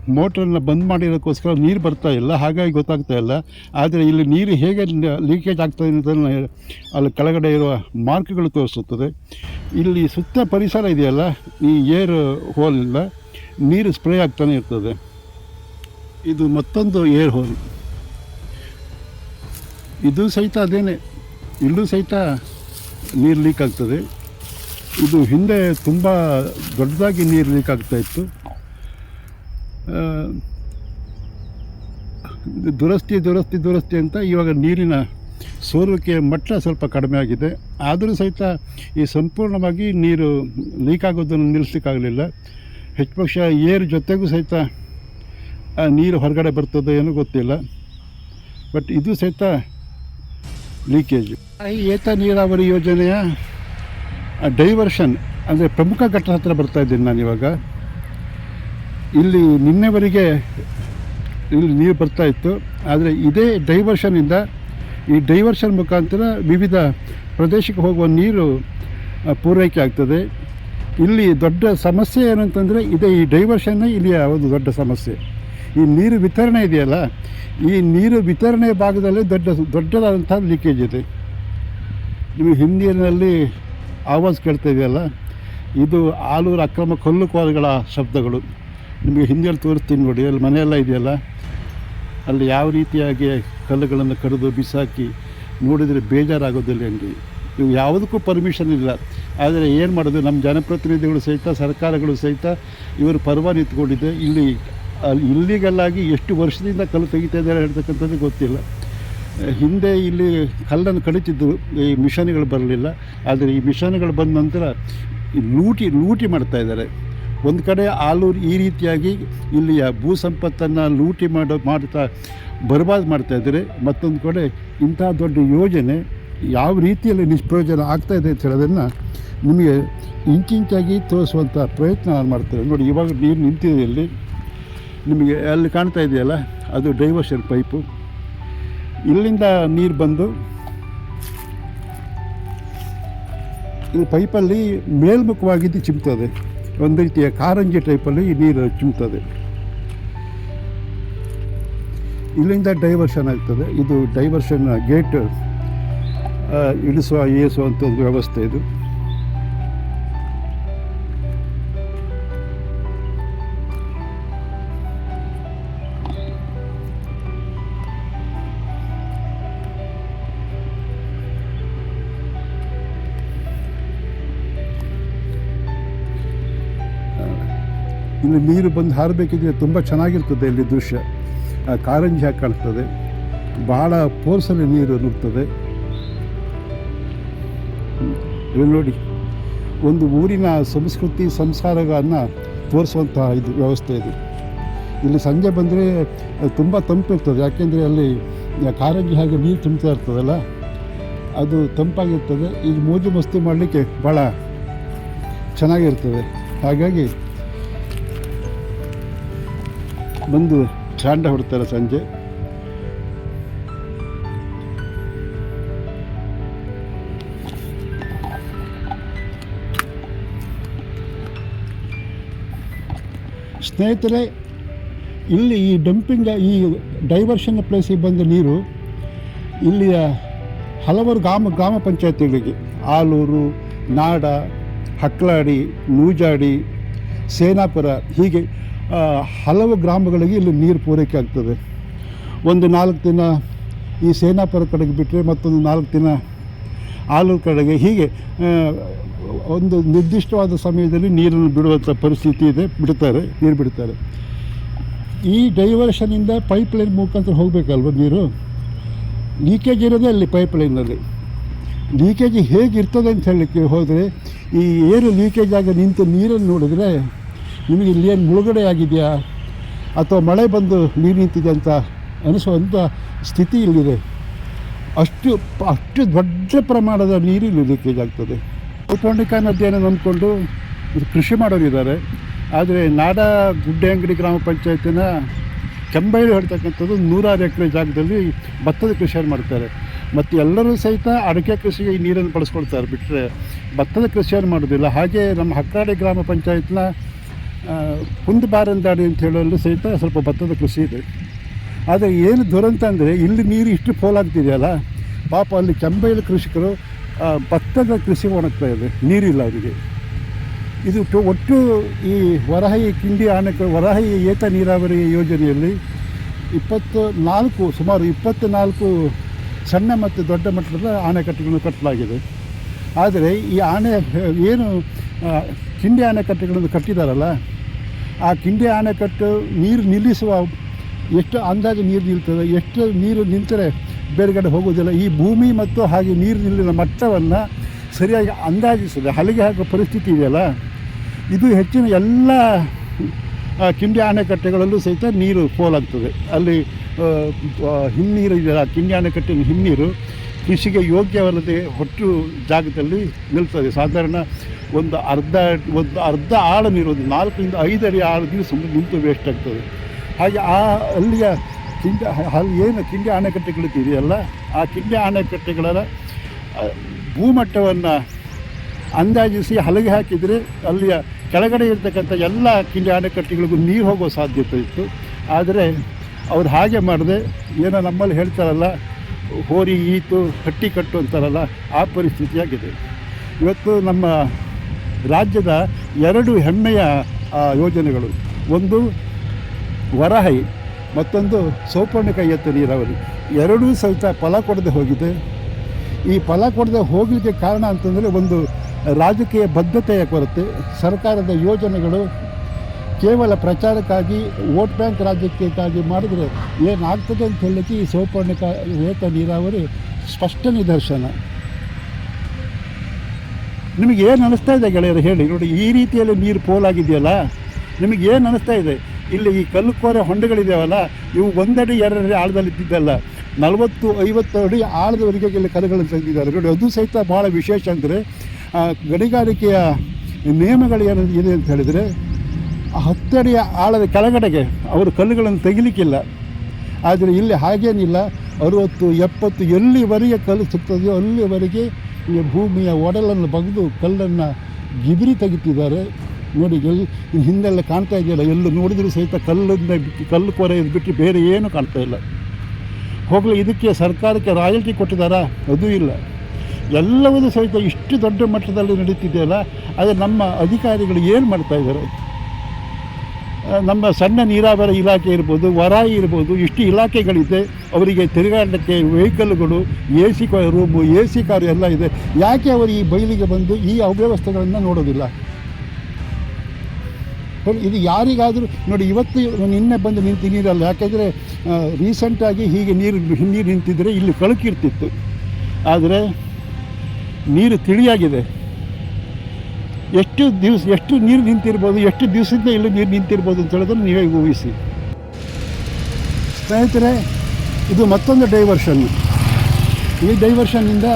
Speaker 1: ಮೋಟ್ರನ್ನ ಬಂದ್ ಮಾಡಿರೋಕ್ಕೋಸ್ಕರ ನೀರು ಬರ್ತಾ ಇಲ್ಲ ಹಾಗಾಗಿ ಗೊತ್ತಾಗ್ತಾ ಇಲ್ಲ. ಆದರೆ ಇಲ್ಲಿ ನೀರು ಹೇಗೆ ಲೀಕೇಜ್ ಆಗ್ತದೆ ಅಂತ ಅಲ್ಲಿ ಕೆಳಗಡೆ ಇರುವ ಮಾರ್ಕ್ಗಳು ತೋರಿಸುತ್ತದೆ. ಇಲ್ಲಿ ಸುತ್ತ ಪರಿಸರ ಇದೆಯಲ್ಲ ಈ ಏರ್ ಹೋಲಿಂದ ನೀರು ಸ್ಪ್ರೇ ಆಗ್ತಾನೆ ಇರ್ತದೆ. ಇದು ಮತ್ತೊಂದು ಏರ್ ಹೋಲ್. ಇದು ಸಹಿತ ಅದೇನೆ ಇಲ್ಲೂ ಸಹಿತ ನೀರು ಲೀಕ್ ಆಗ್ತದೆ. ಇದು ಹಿಂದೆ ತುಂಬ ದೊಡ್ಡದಾಗಿ ನೀರು ಲೀಕ್ ಆಗ್ತಾ ಇತ್ತು. ಆ, ದುರಸ್ತಿ ದುರಸ್ತಿ ದುರಸ್ತಿ ಅಂತ ಇವಾಗ ನೀರಿನ ಸೋರುವಿಕೆ ಮಟ್ಟ ಸ್ವಲ್ಪ ಕಡಿಮೆ ಆಗಿದೆ. ಆದರೂ ಸಹಿತ ಈ ಸಂಪೂರ್ಣವಾಗಿ ನೀರು ಲೀಕ್ ಆಗೋದನ್ನು ನಿಲ್ಲಿಸಲಿಕ್ಕಾಗಲಿಲ್ಲ. ಹೆಚ್ಚು ಪಕ್ಷ ಏರ್ ಜೊತೆಗೂ ಸಹಿತ ನೀರು ಹೊರಗಡೆ ಬರ್ತದೆ ಏನೂ ಗೊತ್ತಿಲ್ಲ. ಬಟ್ ಇದು ಸಹಿತ ಲೀಕೇಜ್ ಏತ ನೀರಾವರಿ ಯೋಜನೆಯ ಡೈವರ್ಷನ್ ಅಂದರೆ ಪ್ರಮುಖ ಘಟ್ಟ ಇದ್ದೀನಿ ನಾನು ಇವಾಗ ಇಲ್ಲಿ ನಿನ್ನೆವರೆಗೆ ಇಲ್ಲಿ ನೀರು ಬರ್ತಾ ಇತ್ತು, ಆದರೆ ಇದೇ ಡೈವರ್ಷನಿಂದ ಈ ಡೈವರ್ಷನ್ ಮುಖಾಂತರ ವಿವಿಧ ಪ್ರದೇಶಕ್ಕೆ ಹೋಗುವ ನೀರು ಪೂರೈಕೆ ಆಗ್ತದೆ. ಇಲ್ಲಿ ದೊಡ್ಡ ಸಮಸ್ಯೆ ಏನಂತಂದರೆ ಇದೇ ಈ ಡೈವರ್ಷನ್ನೇ ಇಲ್ಲಿಯ ಒಂದು ದೊಡ್ಡ ಸಮಸ್ಯೆ. ಈ ನೀರು ವಿತರಣೆ ಇದೆಯಲ್ಲ, ಈ ನೀರು ವಿತರಣೆ ಭಾಗದಲ್ಲಿ ದೊಡ್ಡ ದೊಡ್ಡದಾದಂಥ ಲೀಕೇಜ್ ಇದೆ. ನೀವು ಹಿಂದಿಯಲ್ಲಿ ಆವಾಜ್ ಕೇಳ್ತಾ ಇದೆಯಲ್ಲ, ಇದು ಆಲೂರು ಅಕ್ರಮ ಕಲ್ಲು ಕೋಲುಗಳ ಶಬ್ದಗಳು. ನಿಮಗೆ ಹಿಂದೆಲ್ಲಿ ತೋರಿಸ್ತೀನಿ ನೋಡಿ, ಅಲ್ಲಿ ಮನೆಯೆಲ್ಲ ಇದೆಯಲ್ಲ? ಅಲ್ಲಿ ಯಾವ ರೀತಿಯಾಗಿ ಕಲ್ಲುಗಳನ್ನು ಕಡಿದು ಬಿಸಾಕಿ ನೋಡಿದರೆ ಬೇಜಾರಾಗೋದಿಲ್ಲ ಹಂಗೆ? ಇವು ಯಾವುದಕ್ಕೂ ಪರ್ಮಿಷನ್ ಇಲ್ಲ. ಆದರೆ ಏನು ಮಾಡೋದು, ನಮ್ಮ ಜನಪ್ರತಿನಿಧಿಗಳು ಸಹಿತ, ಸರ್ಕಾರಗಳು ಸಹಿತ ಇವರು ಪರವಾನಿ ನಿಂತ್ಕೊಂಡಿದೆ ಇಲ್ಲಿ, ಅಲ್ಲಿ ಇಲ್ಲಿಗಲ್ಲಾಗಿ ಎಷ್ಟು ವರ್ಷದಿಂದ ಕಲ್ಲು ತೆಗಿತಾ ಇದ್ದಾರೆ ಹೇಳ್ತಕ್ಕಂಥದ್ದು ಗೊತ್ತಿಲ್ಲ. ಹಿಂದೆ ಇಲ್ಲಿ ಕಲ್ಲನ್ನು ಕಡಿತಿದ್ದರು ಈ ಮಿಷನ್ಗಳು ಬರಲಿಲ್ಲ. ಆದರೆ ಈ ಮಿಷನ್ಗಳು ಬಂದ ನಂತರ ಲೂಟಿ ಲೂಟಿ ಮಾಡ್ತಾ ಇದ್ದಾರೆ. ಒಂದು ಕಡೆ ಆಲೂರು ಈ ರೀತಿಯಾಗಿ ಇಲ್ಲಿಯ ಭೂ ಸಂಪತ್ತನ್ನು ಲೂಟಿ ಮಾಡೋ, ಮಾಡ್ತಾ, ಬರ್ಬಾದ್ ಮಾಡ್ತಾ ಇದ್ದಾರೆ. ಮತ್ತೊಂದು ಕಡೆ ಇಂಥ ದೊಡ್ಡ ಯೋಜನೆ ಯಾವ ರೀತಿಯಲ್ಲಿ ನಿಷ್ಪ್ರಯೋಜನ ಆಗ್ತಾ ಇದೆ ಅಂತ ಹೇಳೋದನ್ನು ನಿಮಗೆ ಇಂಚಿಂಚಾಗಿ ತೋರಿಸುವಂಥ ಪ್ರಯತ್ನ ನಾನು ಮಾಡ್ತೇನೆ. ನೋಡಿ, ಇವಾಗ ನೀರು ನಿಂತಿದೆ ಇಲ್ಲಿ. ನಿಮಗೆ ಅಲ್ಲಿ ಕಾಣ್ತಾ ಇದೆಯಲ್ಲ, ಅದು ಡೈವರ್ಷನ್ ಪೈಪು. ಇಲ್ಲಿಂದ ನೀರು ಬಂದು ಈ ಪೈಪಲ್ಲಿ ಮೇಲ್ಮುಖವಾಗಿದ್ದು ಚಿಮ್ತದೆ ಒಂದು ರೀತಿಯ ಕಾರಂಜಿ ಟೈಪಲ್ಲಿ ಈ ನೀರು ಚಿಮ್ತದೆ. ಇಲ್ಲಿಂದ ಡೈವರ್ಷನ್ ಆಗ್ತದೆ. ಇದು ಡೈವರ್ಷನ್ ಗೇಟ್ ಇಳಿಸುವ ಏಸುವಂಥ ಒಂದು ವ್ಯವಸ್ಥೆ ಇದು. ಇಲ್ಲಿ ನೀರು ಬಂದು ಹಾರಬೇಕಿದ್ರೆ ತುಂಬ ಚೆನ್ನಾಗಿರ್ತದೆ ಇಲ್ಲಿ ದೃಶ್ಯ. ಕಾರಂಜಿ ಹಾಕಿ ಕಾಣ್ತದೆ. ಭಾಳ ಫೋರ್ಸಲ್ಲಿ ನೀರು ನುಗ್ತದೆ. ಇಲ್ಲಿ ನೋಡಿ, ಒಂದು ಊರಿನ ಸಂಸ್ಕೃತಿ ಸಂಸ್ಕಾರಗಳನ್ನು ತೋರಿಸುವಂತಹ ಇದು ವ್ಯವಸ್ಥೆ ಇದು. ಇಲ್ಲಿ ಸಂಜೆ ಬಂದರೆ ತುಂಬ ತಂಪಿರ್ತದೆ ಯಾಕೆಂದರೆ ಅಲ್ಲಿ ಕಾರಂಜಿ ಹಾಗೆ ನೀರು ತುಂಬ್ತಾ ಇರ್ತದಲ್ಲ, ಅದು ತಂಪಾಗಿರ್ತದೆ. ಈಗ ಮೋಜು ಮಸ್ತಿ ಮಾಡಲಿಕ್ಕೆ ಭಾಳ ಚೆನ್ನಾಗಿರ್ತದೆ. ಹಾಗಾಗಿ ಬಂದು ಚಾಂಡ ಹೊಡ್ತಾರೆ ಸಂಜೆ. ಸ್ನೇಹಿತರೆ, ಇಲ್ಲಿ ಈ ಡಂಪಿಂಗ್ ಈ ಡೈವರ್ಷನ್ ಪ್ಲೇಸಿಗೆ ಬಂದ ನೀರು ಇಲ್ಲಿಯ ಹಲವಾರು ಗ್ರಾಮ ಗ್ರಾಮ ಪಂಚಾಯತಿಗಳಿಗೆ, ಆಲೂರು, ನಾಡ, ಹಕ್ಲಾಡಿ, ನೂಜಾಡಿ, ಸೇನಾಪುರ ಹೀಗೆ ಹಲವು ಗ್ರಾಮಗಳಿಗೆ ಇಲ್ಲಿ ನೀರು ಪೂರೈಕೆ ಆಗ್ತದೆ. ಒಂದು ನಾಲ್ಕು ದಿನ ಈ ಸೇನಾಪುರ ಕಡೆಗೆ ಬಿಟ್ಟರೆ ಮತ್ತೊಂದು ನಾಲ್ಕು ದಿನ ಆಲೂರು ಕಡೆಗೆ. ಹೀಗೆ ಒಂದು ನಿರ್ದಿಷ್ಟವಾದ ಸಮಯದಲ್ಲಿ ನೀರನ್ನು ಬಿಡುವಂಥ ಪರಿಸ್ಥಿತಿ ಇದೆ. ಬಿಡ್ತಾರೆ, ನೀರು ಬಿಡ್ತಾರೆ. ಈ ಡೈವರ್ಷನಿಂದ ಪೈಪ್ಲೈನ್ ಮುಖಾಂತರ ಹೋಗಬೇಕಲ್ವ ನೀರು? ಲೀಕೇಜ್ ಇರೋದೇ ಅಲ್ಲಿ ಪೈಪ್ಲೈನಲ್ಲಿ ಲೀಕೇಜ್ ಹೇಗಿರ್ತದೆ ಅಂತ ಹೇಳಲಿಕ್ಕೆ ಹೋದರೆ, ಈ ಏರು ಲೀಕೇಜ್ ಆಗ ನಿಂತು ನೀರನ್ನು ನೋಡಿದ್ರೆ ನಿಮಗೆ ಇಲ್ಲಿ ಏನು ಮುಳುಗಡೆ ಆಗಿದೆಯಾ? ಅಥವಾ ಮಳೆ ಬಂದು ನೀರು ನಿಂತಿದೆ ಅಂತ ಅನಿಸುವಂಥ ಸ್ಥಿತಿ ಇಲ್ಲಿದೆ. ಅಷ್ಟು ಅಷ್ಟು ದೊಡ್ಡ ಪ್ರಮಾಣದ ನೀರು ಲೀಕೇಜ್ ಆಗ್ತದೆ ಔಟೋಣಿಕಾ ನದಿಯನ್ನು ನಂಬಿಕೊಂಡು ಕೃಷಿ ಮಾಡೋರಿದ್ದಾರೆ. ಆದರೆ ನಾಡ ಗುಡ್ಡೆಂಗಡಿ ಗ್ರಾಮ ಪಂಚಾಯತಿನ ಕೆಂಬೈಲು ಹೇಳ್ತಕ್ಕಂಥದ್ದು ನೂರಾರು ಎಕರೆ ಜಾಗದಲ್ಲಿ ಭತ್ತದ ಕೃಷಿಯನ್ನು ಮಾಡ್ತಾರೆ. ಮತ್ತು ಎಲ್ಲರೂ ಸಹಿತ ಅಡಿಕೆ ಕೃಷಿಗೆ ಈ ನೀರನ್ನು ಬಳಸ್ಕೊಳ್ತಾರೆ. ಬಿಟ್ಟರೆ ಭತ್ತದ ಕೃಷಿಯನ್ನು ಮಾಡೋದಿಲ್ಲ. ಹಾಗೆ ನಮ್ಮ ಹಕ್ಕಾಡಿ ಗ್ರಾಮ ಪಂಚಾಯತ್ನ ಕುಂದಬಾರಂದಾಡಿ ಅಂತ ಹೇಳಲು ಸಹಿತ ಸ್ವಲ್ಪ ಭತ್ತದ ಕೃಷಿ ಇದೆ. ಆದರೆ ಏನು ದುರಂತ ಅಂದರೆ ಇಲ್ಲಿ ನೀರು ಇಷ್ಟು ಪೋಲಾಗ್ತಿದೆಯಲ್ಲ ಪಾಪ ಅಲ್ಲಿ ಕೆಂಬೈಲು ಕೃಷಿಕರು ಭತ್ತದ ಕೃಷಿ ಒಣಗ್ತಾ ಇದೆ, ನೀರಿಲ್ಲ ಅವರಿಗೆ. ಇದು ಒಟ್ಟು ಈ ವರಹಿ ಕಿಂಡಿ ಆಣೆಕ, ವರಹಿ ಏತ ನೀರಾವರಿ ಯೋಜನೆಯಲ್ಲಿ ಇಪ್ಪತ್ತು ನಾಲ್ಕು, ಸುಮಾರು ಇಪ್ಪತ್ತು ನಾಲ್ಕು ಸಣ್ಣ ಮತ್ತು ದೊಡ್ಡ ಮಟ್ಟದ ಆಣೆಕಟ್ಟುಗಳನ್ನು ಕಟ್ಟಲಾಗಿದೆ. ಆದರೆ ಈ ಆಣೆ, ಏನು ಕಿಂಡಿ ಆಣೆಕಟ್ಟೆಗಳನ್ನು ಕಟ್ಟಿದಾರಲ್ಲ, ಆ ಕಿಂಡಿ ಅಣೆಕಟ್ಟು ನೀರು ನಿಲ್ಲಿಸುವ ಎಷ್ಟು ಅಂದಾಜು ನೀರು ನಿಲ್ತದೆ, ಎಷ್ಟು ನೀರು ನಿಂತರೆ ಬೇರೆ ಕಡೆ ಹೋಗೋದಿಲ್ಲ ಈ ಭೂಮಿ ಮತ್ತು ಹಾಗೆ ನೀರು ನಿಲ್ಲಿನ ಮಟ್ಟವನ್ನು ಸರಿಯಾಗಿ ಅಂದಾಜಿಸಿದೆ. ಹಲಿಗೆ ಹಾಕೋ ಪರಿಸ್ಥಿತಿ ಇದೆಯಲ್ಲ, ಇದು ಹೆಚ್ಚಿನ ಎಲ್ಲ ಕಿಂಡಿ ಅಣೆಕಟ್ಟೆಗಳಲ್ಲೂ ಸಹಿತ ನೀರು ಪೋಲಾಗ್ತದೆ. ಅಲ್ಲಿ ಹಿಮ್ನೀರು ಇದೆಯಲ್ಲ, ಕಿಂಡಿ ಆಣೆಕಟ್ಟಿನ ಹಿನ್ನೀರು ಕೃಷಿಗೆ ಯೋಗ್ಯವಲ್ಲದೆ ಹೊಟ್ಟು ಜಾಗದಲ್ಲಿ ನಿಲ್ತದೆ. ಸಾಧಾರಣ ಒಂದು ಅರ್ಧ ಒಂದು ಅರ್ಧ ಆಳ ನೀರು ಒಂದು ನಾಲ್ಕರಿಂದ ಐದರಿ ಆಳ ನೀರು ಸುಮ್ಮನೆ ನಿಂತು ವೇಸ್ಟ್ ಆಗ್ತದೆ. ಹಾಗೆ ಆ ಅಲ್ಲಿಯ ಕಿಂಡಿ ಅಲ್ಲಿ ಏನು ಕಿಂಡಿ ಅಣೆಕಟ್ಟೆಗಳಿದೆಯಲ್ಲ ಆ ಕಿಂಡಿ ಅಣೆಕಟ್ಟೆಗಳ ಭೂಮಟ್ಟವನ್ನು ಅಂದಾಜಿಸಿ ಹಲಗೆ ಹಾಕಿದರೆ ಅಲ್ಲಿಯ ಕೆಳಗಡೆ ಇರತಕ್ಕಂಥ ಎಲ್ಲ ಕಿಂಡಿ ಅಣೆಕಟ್ಟೆಗಳಿಗೂ ನೀರು ಹೋಗೋ ಸಾಧ್ಯತೆ ಇತ್ತು. ಆದರೆ ಅವ್ರು ಹಾಗೆ ಮಾಡದೆ ಏನೋ ನಮ್ಮಲ್ಲಿ ಹೇಳ್ತಾರಲ್ಲ ಹೋರಿ ಈತು ಹಟ್ಟಿ ಕಟ್ಟು ಅಂತಾರಲ್ಲ, ಆ ಪರಿಸ್ಥಿತಿಯಾಗಿದೆ. ಇವತ್ತು ನಮ್ಮ ರಾಜ್ಯದ ಎರಡು ಹೆಮ್ಮೆಯ ಯೋಜನೆಗಳು. ಒಂದು ವರಹೈ, ಮತ್ತೊಂದು ಸೌಪರ್ಣಿಕ ಎತ್ತ ನೀರಾವರಿ. ಎರಡೂ ಸಹಿತ ಫಲ ಕೊಡದೆ ಹೋಗಿದೆ. ಈ ಫಲ ಕೊಡದೆ ಹೋಗಲಿಕ್ಕೆ ಕಾರಣ ಅಂತಂದರೆ ಒಂದು ರಾಜಕೀಯ ಬದ್ಧತೆಯ ಕೊರತೆ. ಸರ್ಕಾರದ ಯೋಜನೆಗಳು ಕೇವಲ ಪ್ರಚಾರಕ್ಕಾಗಿ ವೋಟ್ ಬ್ಯಾಂಕ್ ರಾಜಕೀಯಕ್ಕಾಗಿ ಮಾಡಿದರೆ ಏನಾಗ್ತದೆ ಅಂತ ಹೇಳಲಿಕ್ಕೆ ಈ ಸೌಪರ್ಣಿಕ ಏತ ನೀರಾವರಿ ಸ್ಪಷ್ಟ ನಿದರ್ಶನ. ನಿಮಗೆ ಏನು ಅನಿಸ್ತಾ ಇದೆ ಗೆಳೆಯರು ಹೇಳಿ, ನೋಡಿ ಈ ರೀತಿಯಲ್ಲಿ ನೀರು ಪೋಲಾಗಿದೆಯಲ್ಲ ನಿಮಗೆ ಏನು ಅನಿಸ್ತಾ ಇದೆ? ಇಲ್ಲಿ ಈ ಕಲ್ಲುಕೋರೆ ಹೊಂಡಗಳಿದಾವಲ್ಲ ಇವು ಒಂದಡಿ ಎರಡಡಿ ಆಳದಲ್ಲಿ ಇದ್ದಿದ್ದಲ್ಲ, ನಲವತ್ತು, ಐವತ್ತು ಅಡಿ ಆಳದವರೆಗೆ ಇಲ್ಲಿ ಕಲ್ಲುಗಳನ್ನು ತೆಗೆದಿದ್ದಾರೆ. ನೋಡಿ, ಅದು ಸಹಿತ ಭಾಳ ವಿಶೇಷ ಅಂದರೆ ಗಣಿಗಾರಿಕೆಯ ನಿಯಮಗಳು ಏನು ಇದೆ ಅಂತ ಹೇಳಿದರೆ ಹತ್ತಡಿಯ ಆಳದ ಕೆಳಗಡೆಗೆ ಅವರು ಕಲ್ಲುಗಳನ್ನು ತೆಗಿಲಿಕ್ಕಿಲ್ಲ. ಆದರೆ ಇಲ್ಲಿ ಹಾಗೇನಿಲ್ಲ ಅರುವತ್ತು, ಎಪ್ಪತ್ತು ಎಲ್ಲಿವರೆಗೆ ಕಲ್ಲು ಸಿಗ್ತದೆಯೋ ಅಲ್ಲಿವರೆಗೆ ಈ ಭೂಮಿಯ ಒಡಲನ್ನು ಬಗೆದು ಕಲ್ಲನ್ನು ಗಿಬಿರಿ ತೆಗಿತಿದ್ದಾರೆ. ನೋಡಿ ಎಲ್ಲಿ ಹಿಂದೆಲ್ಲ ಕಾಣ್ತಾ ಇದೆಯಲ್ಲ, ಎಲ್ಲೂ ನೋಡಿದರೂ ಸಹಿತ ಕಲ್ಲಿಂದ ಕಲ್ಲು ಕೊರೆ ಬಿಟ್ಟು ಬೇರೆ ಏನೂ ಕಾಣ್ತಾ ಇಲ್ಲ. ಹೋಗಲಿ, ಇದಕ್ಕೆ ಸರ್ಕಾರಕ್ಕೆ ರಾಯಲ್ಟಿ ಕೊಟ್ಟಿದ್ದಾರಾ? ಅದೂ ಇಲ್ಲ. ಎಲ್ಲವೂ ಸಹಿತ ಇಷ್ಟು ದೊಡ್ಡ ಮಟ್ಟದಲ್ಲಿ ನಡೀತಿದೆಯಲ್ಲ, ಆದರೆ ನಮ್ಮ ಅಧಿಕಾರಿಗಳು ಏನು ಮಾಡ್ತಾ ಇದ್ದಾರೆ? ನಮ್ಮ ಸಣ್ಣ ನೀರಾವರಿ ಇಲಾಖೆ ಇರ್ಬೋದು ವರಾಯಿ ಇರ್ಬೋದು, ಇಷ್ಟು ಇಲಾಖೆಗಳಿದೆ. ಅವರಿಗೆ ತಿರುಗಾಡಲಿಕ್ಕೆ ವೆಹಿಕಲ್ಗಳು A C room A C car ಎಲ್ಲ ಇದೆ. ಯಾಕೆ ಅವರು ಈ ಬಯಲಿಗೆ ಬಂದು ಈ ಅವ್ಯವಸ್ಥೆಗಳನ್ನು ನೋಡೋದಿಲ್ಲ? ಇದು ಯಾರಿಗಾದರೂ, ನೋಡಿ ಇವತ್ತು ನಿನ್ನೆ ಬಂದು ನಿಂತು ನೀರಲ್ಲ, ಯಾಕೆಂದರೆ ರೀಸೆಂಟಾಗಿ ಹೀಗೆ ನೀರು ನೀರು ನಿಂತಿದ್ದರೆ ಇಲ್ಲಿ ಕಳುಕಿರ್ತಿತ್ತು. ಆದರೆ, ನೀರು ತಿಳಿಯಾಗಿದೆ. ಎಷ್ಟು ದಿವಸ, ಎಷ್ಟು ನೀರು ನಿಂತಿರ್ಬೋದು, ಎಷ್ಟು ದಿವಸದಿಂದ ಇಲ್ಲಿ ನೀರು ನಿಂತಿರ್ಬೋದು ಅಂತ ಹೇಳೋದನ್ನು ನೀವೇ ಊಹಿಸಿ. ಸ್ನೇಹಿತರೆ, ಇದು ಮತ್ತೊಂದು ಡೈವರ್ಷನ್ ಈ ಡೈವರ್ಷನ್ನಿಂದ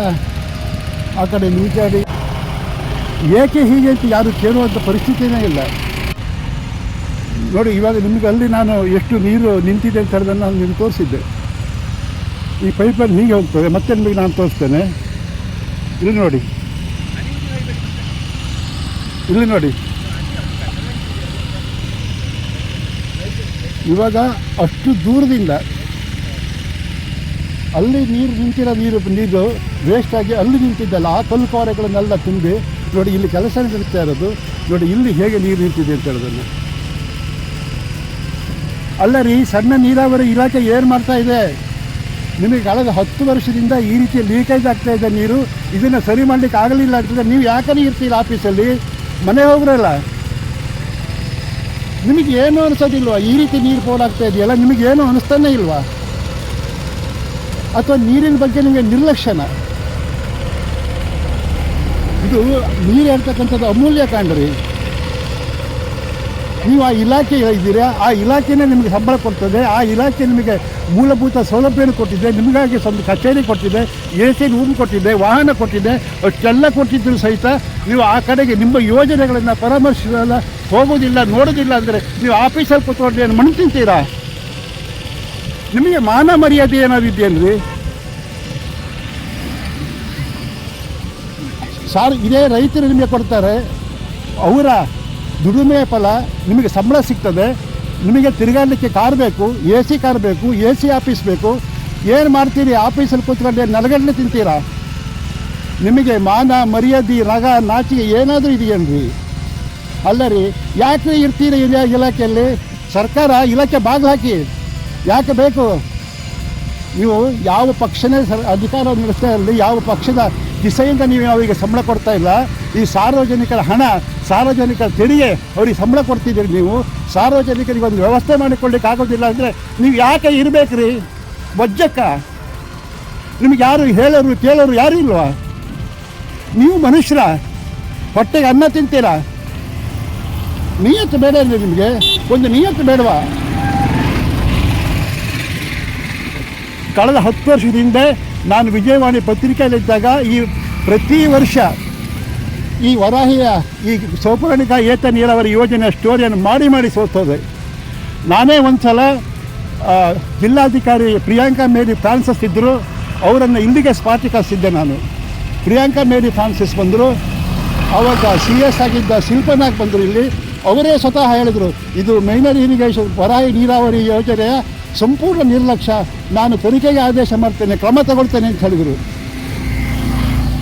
Speaker 1: ಆ ಕಡೆ ನೀಚಾಡಿ ಏಕೆ ಹೀಗೆ ಅಂತ ಯಾರು ಕೇಳುವಂಥ ಪರಿಸ್ಥಿತಿನೇ ಇಲ್ಲ. ನೋಡಿ, ಇವಾಗ ನಿಮಗೆ ಅಲ್ಲಿ ನಾನು ಎಷ್ಟು ನೀರು ನಿಂತಿದೆ ಅಂತ ಹೇಳೋದನ್ನು ನಾನು ನಿಮ್ಗೆ ತೋರಿಸಿದ್ದೆ. ಈ ಪೈಪಲ್ಲಿ ಹೀಗೆ ಹೋಗ್ತದೆ ಮತ್ತೆ ನಿಮಗೆ ನಾನು ತೋರಿಸ್ತೇನೆ? ಇಲ್ಲಿ ನೋಡಿ. ಇಲ್ಲಿ ನೋಡಿ. ಇವಾಗ ಅಷ್ಟು ದೂರದಿಂದ ಅಲ್ಲಿ ನೀರು ನಿಂತಿರೋ ನೀರು ನೀರು ವೇಸ್ಟ್ ಆಗಿ ಅಲ್ಲಿ ನಿಂತಿದ್ದಲ್ಲ, ಆ ಕಲ್ಲು ಕೋರೆಗಳನ್ನೆಲ್ಲ ತುಂಬಿ ನೋಡಿ ಇಲ್ಲಿ ಕೆಲಸ ನಡೀತಾ ಇರೋದು. ನೋಡಿ ಇಲ್ಲಿ ಹೇಗೆ ನೀರು ನಿಂತಿದೆ ಅಂತ ಹೇಳೋದನ್ನು. ಅಲ್ಲ ರೀ, ಸಣ್ಣ ನೀರಾವರಿ ಇಲಾಖೆ ಏನು ಮಾಡ್ತಾ ಇದೆ? ನಿಮಗೆ ಕಳೆದ ಹತ್ತು ವರ್ಷದಿಂದ ಈ ರೀತಿ ಲೀಕೇಜ್ ಆಗ್ತಾ ಇದೆ ನೀರು. ಇದನ್ನು ಸರಿ ಮಾಡಲಿಕ್ಕೆ ಆಗಲಿಲ್ಲ ಅಂತಂದರೆ ನೀವು ಯಾಕನೇ ಇರ್ತೀರ ಆಫೀಸಲ್ಲಿ ಮನೆ ಹೋಗ್ರಲ್ಲ ನಿಮಗೆ ಏನು ಅನಿಸೋದಿಲ್ವಾ? ಈ ರೀತಿ ನೀರು ಪೋಲಾಗ್ತಾ ಇದೆಯಲ್ಲ, ನಿಮಗೆ ಏನು ಅನಿಸ್ತಾನೆ ಇಲ್ವಾ? ಅಥವಾ ನೀರಿನ ಬಗ್ಗೆ ನಿಮಗೆ ನಿರ್ಲಕ್ಷ್ಯನ ಇದು ನೀರು ಹೇಳ್ತಕ್ಕಂಥದ್ದು ಅಮೂಲ್ಯ ಕಾಂಡ್ರಿ ನೀವು ಆ ಇಲಾಖೆ ಇದ್ದೀರಾ? ಆ ಇಲಾಖೆನೇ ನಿಮಗೆ ಸಂಬಳ ಕೊಡ್ತದೆ. ಆ ಇಲಾಖೆ ನಿಮಗೆ ಮೂಲಭೂತ ಸೌಲಭ್ಯವನ್ನು ಕೊಟ್ಟಿದೆ, ನಿಮಗಾಗಿ ಒಂದು ಕಚೇರಿ ಕೊಟ್ಟಿದೆ ಎ ಸಿ ರೂಮ್ ಕೊಟ್ಟಿದೆ, ವಾಹನ ಕೊಟ್ಟಿದೆ, ಅಷ್ಟೆಲ್ಲ ಕೊಟ್ಟಿದ್ದರೂ ಸಹಿತ ನೀವು ಆ ಕಡೆಗೆ ನಿಮ್ಮ ಯೋಜನೆಗಳನ್ನು ಪರಾಮರ್ಶಿಸಲ್ಲ, ಹೋಗೋದಿಲ್ಲ, ನೋಡೋದಿಲ್ಲ ಅಂದರೆ ನೀವು ಆಫೀಸಲ್ಲಿ ಕೂತ್ಕೊಂಡು ಏನು ಮಣ್ಣು ತಿಂತೀರಾ ನಿಮಗೆ ಮಾನ ಮರ್ಯಾದೆ ಏನಾದ್ರು ಇದೆಯಲ್ರಿ ಸಾರ್, ಇದೇ ರೈತರು ನಿಮಗೆ ಕೊಡ್ತಾರೆ, ಅವರ ದುಡಿಮೆ ಫಲ ನಿಮಗೆ ಸಂಬಳ ಸಿಗ್ತದೆ ನಿಮಗೆ ತಿರುಗಾಡಲಿಕ್ಕೆ ಕಾರ್ ಬೇಕು, ಎ ಸಿ ಕಾರ್ ಬೇಕು, ಎ ಸಿ ಆಫೀಸ್ ಬೇಕು, ಏನು ಮಾಡ್ತೀರಿ, ಆಫೀಸಲ್ಲಿ ಕೂತ್ಕೊಂಡು ನಲಗಡ್ಲೆ ತಿಂತೀರಾ? ನಿಮಗೆ ಮಾನ, ಮರ್ಯಾದೆ, ರಗ, ನಾಚಿಕೆ ಏನಾದರೂ ಇದೆಯೇನ್ರಿ? ಅಲ್ಲ ರೀ ಯಾಕೆ ಇರ್ತೀರಿ ಇಲ- ಇಲಾಖೆಯಲ್ಲಿ? ಸರ್ಕಾರ ಇಲಾಖೆ ಬಾಗಿಲು ಹಾಕಿ, ಯಾಕೆ ಬೇಕು? ನೀವು ಯಾವ ಪಕ್ಷನೇ ಸರ್, ಅಧಿಕಾರ ನಡೆಸ್ತಾ ಇರಲಿ, ಯಾವ ಪಕ್ಷದ ದಿಸೆಯಿಂದ ನೀವು ಅವರಿಗೆ ಸಂಬಳ ಕೊಡ್ತಾ ಇಲ್ಲ, ಈ ಸಾರ್ವಜನಿಕರ ಹಣ, ಸಾರ್ವಜನಿಕರ ತೆರಿಗೆ ಅವ್ರಿಗೆ ಸಂಬಳ ಕೊಡ್ತಿದ್ದೀರಿ ನೀವು. ಸಾರ್ವಜನಿಕರಿಗೆ ಒಂದು ವ್ಯವಸ್ಥೆ ಮಾಡಿಕೊಳ್ಳಿಕ್ಕೆ ಆಗೋದಿಲ್ಲ ಅಂದರೆ ನೀವು ಯಾಕೆ ಇರಬೇಕು ರೀ ವಜ್ಜಕ್ಕ ನಿಮ್ಗೆ ಯಾರು ಹೇಳೋರು, ಕೇಳೋರು ಯಾರು ಇಲ್ವಾ? ನೀವು ಮನುಷ್ಯರ, ಹೊಟ್ಟೆಗೆ ಅನ್ನ ತಿಂತೀರಾ? ನಿಯತ್ತು ಬೇಡ ಅಂದರೆ ನಿಮಗೆ, ಒಂದು ನಿಯತ್ತು ಬೇಡವಾ? ಕಳೆದ ಹತ್ತು ವರ್ಷದ ಹಿಂದೆ ನಾನು ವಿಜಯವಾಣಿ ಪತ್ರಿಕೆಯಲ್ಲಿದ್ದಾಗ ಈ ಪ್ರತಿ ವರ್ಷ ಈ ವರಾಹಿಯ ಈ ಸೌಪರ್ಣಿಕ ಏತ ನೀರಾವರಿ ಯೋಜನೆಯ ಸ್ಟೋರಿಯನ್ನು ಮಾಡಿ ಮಾಡಿ ಸೋತೋದೆ. ನಾನೇ ಒಂದು ಸಲ ಜಿಲ್ಲಾಧಿಕಾರಿ ಪ್ರಿಯಾಂಕಾ ಮೇರಿ ಫ್ರಾನ್ಸಿಸ್ ಇದ್ದರು ಅವರನ್ನು ಇಲ್ಲಿಗೆ ಸ್ಪಾಟಿ ಕಳಿಸಿದ್ದೆ ನಾನು. ಪ್ರಿಯಾಂಕಾ ಮೇರಿ ಫ್ರಾನ್ಸಿಸ್ ಬಂದರು, ಅವಾಗ ಸಿ ಎಸ್ ಆಗಿದ್ದ ಶಿಲ್ಪನಾಗ್ ಬಂದರು ಇಲ್ಲಿ. ಅವರೇ ಸ್ವತಃ ಹೇಳಿದರು, ಇದು ಮೈನರ್ ಇರಿಗೇಷನ್, ವರಾಹಿ ನೀರಾವರಿ ಯೋಜನೆಯ ಸಂಪೂರ್ಣ ನಿರ್ಲಕ್ಷ್ಯ. ನಾನು ತನಿಖೆಗೆ ಆದೇಶ ಮಾಡ್ತೇನೆ, ಕ್ರಮ ತಗೊಳ್ತೇನೆ ಅಂತ ಹೇಳಿದರು.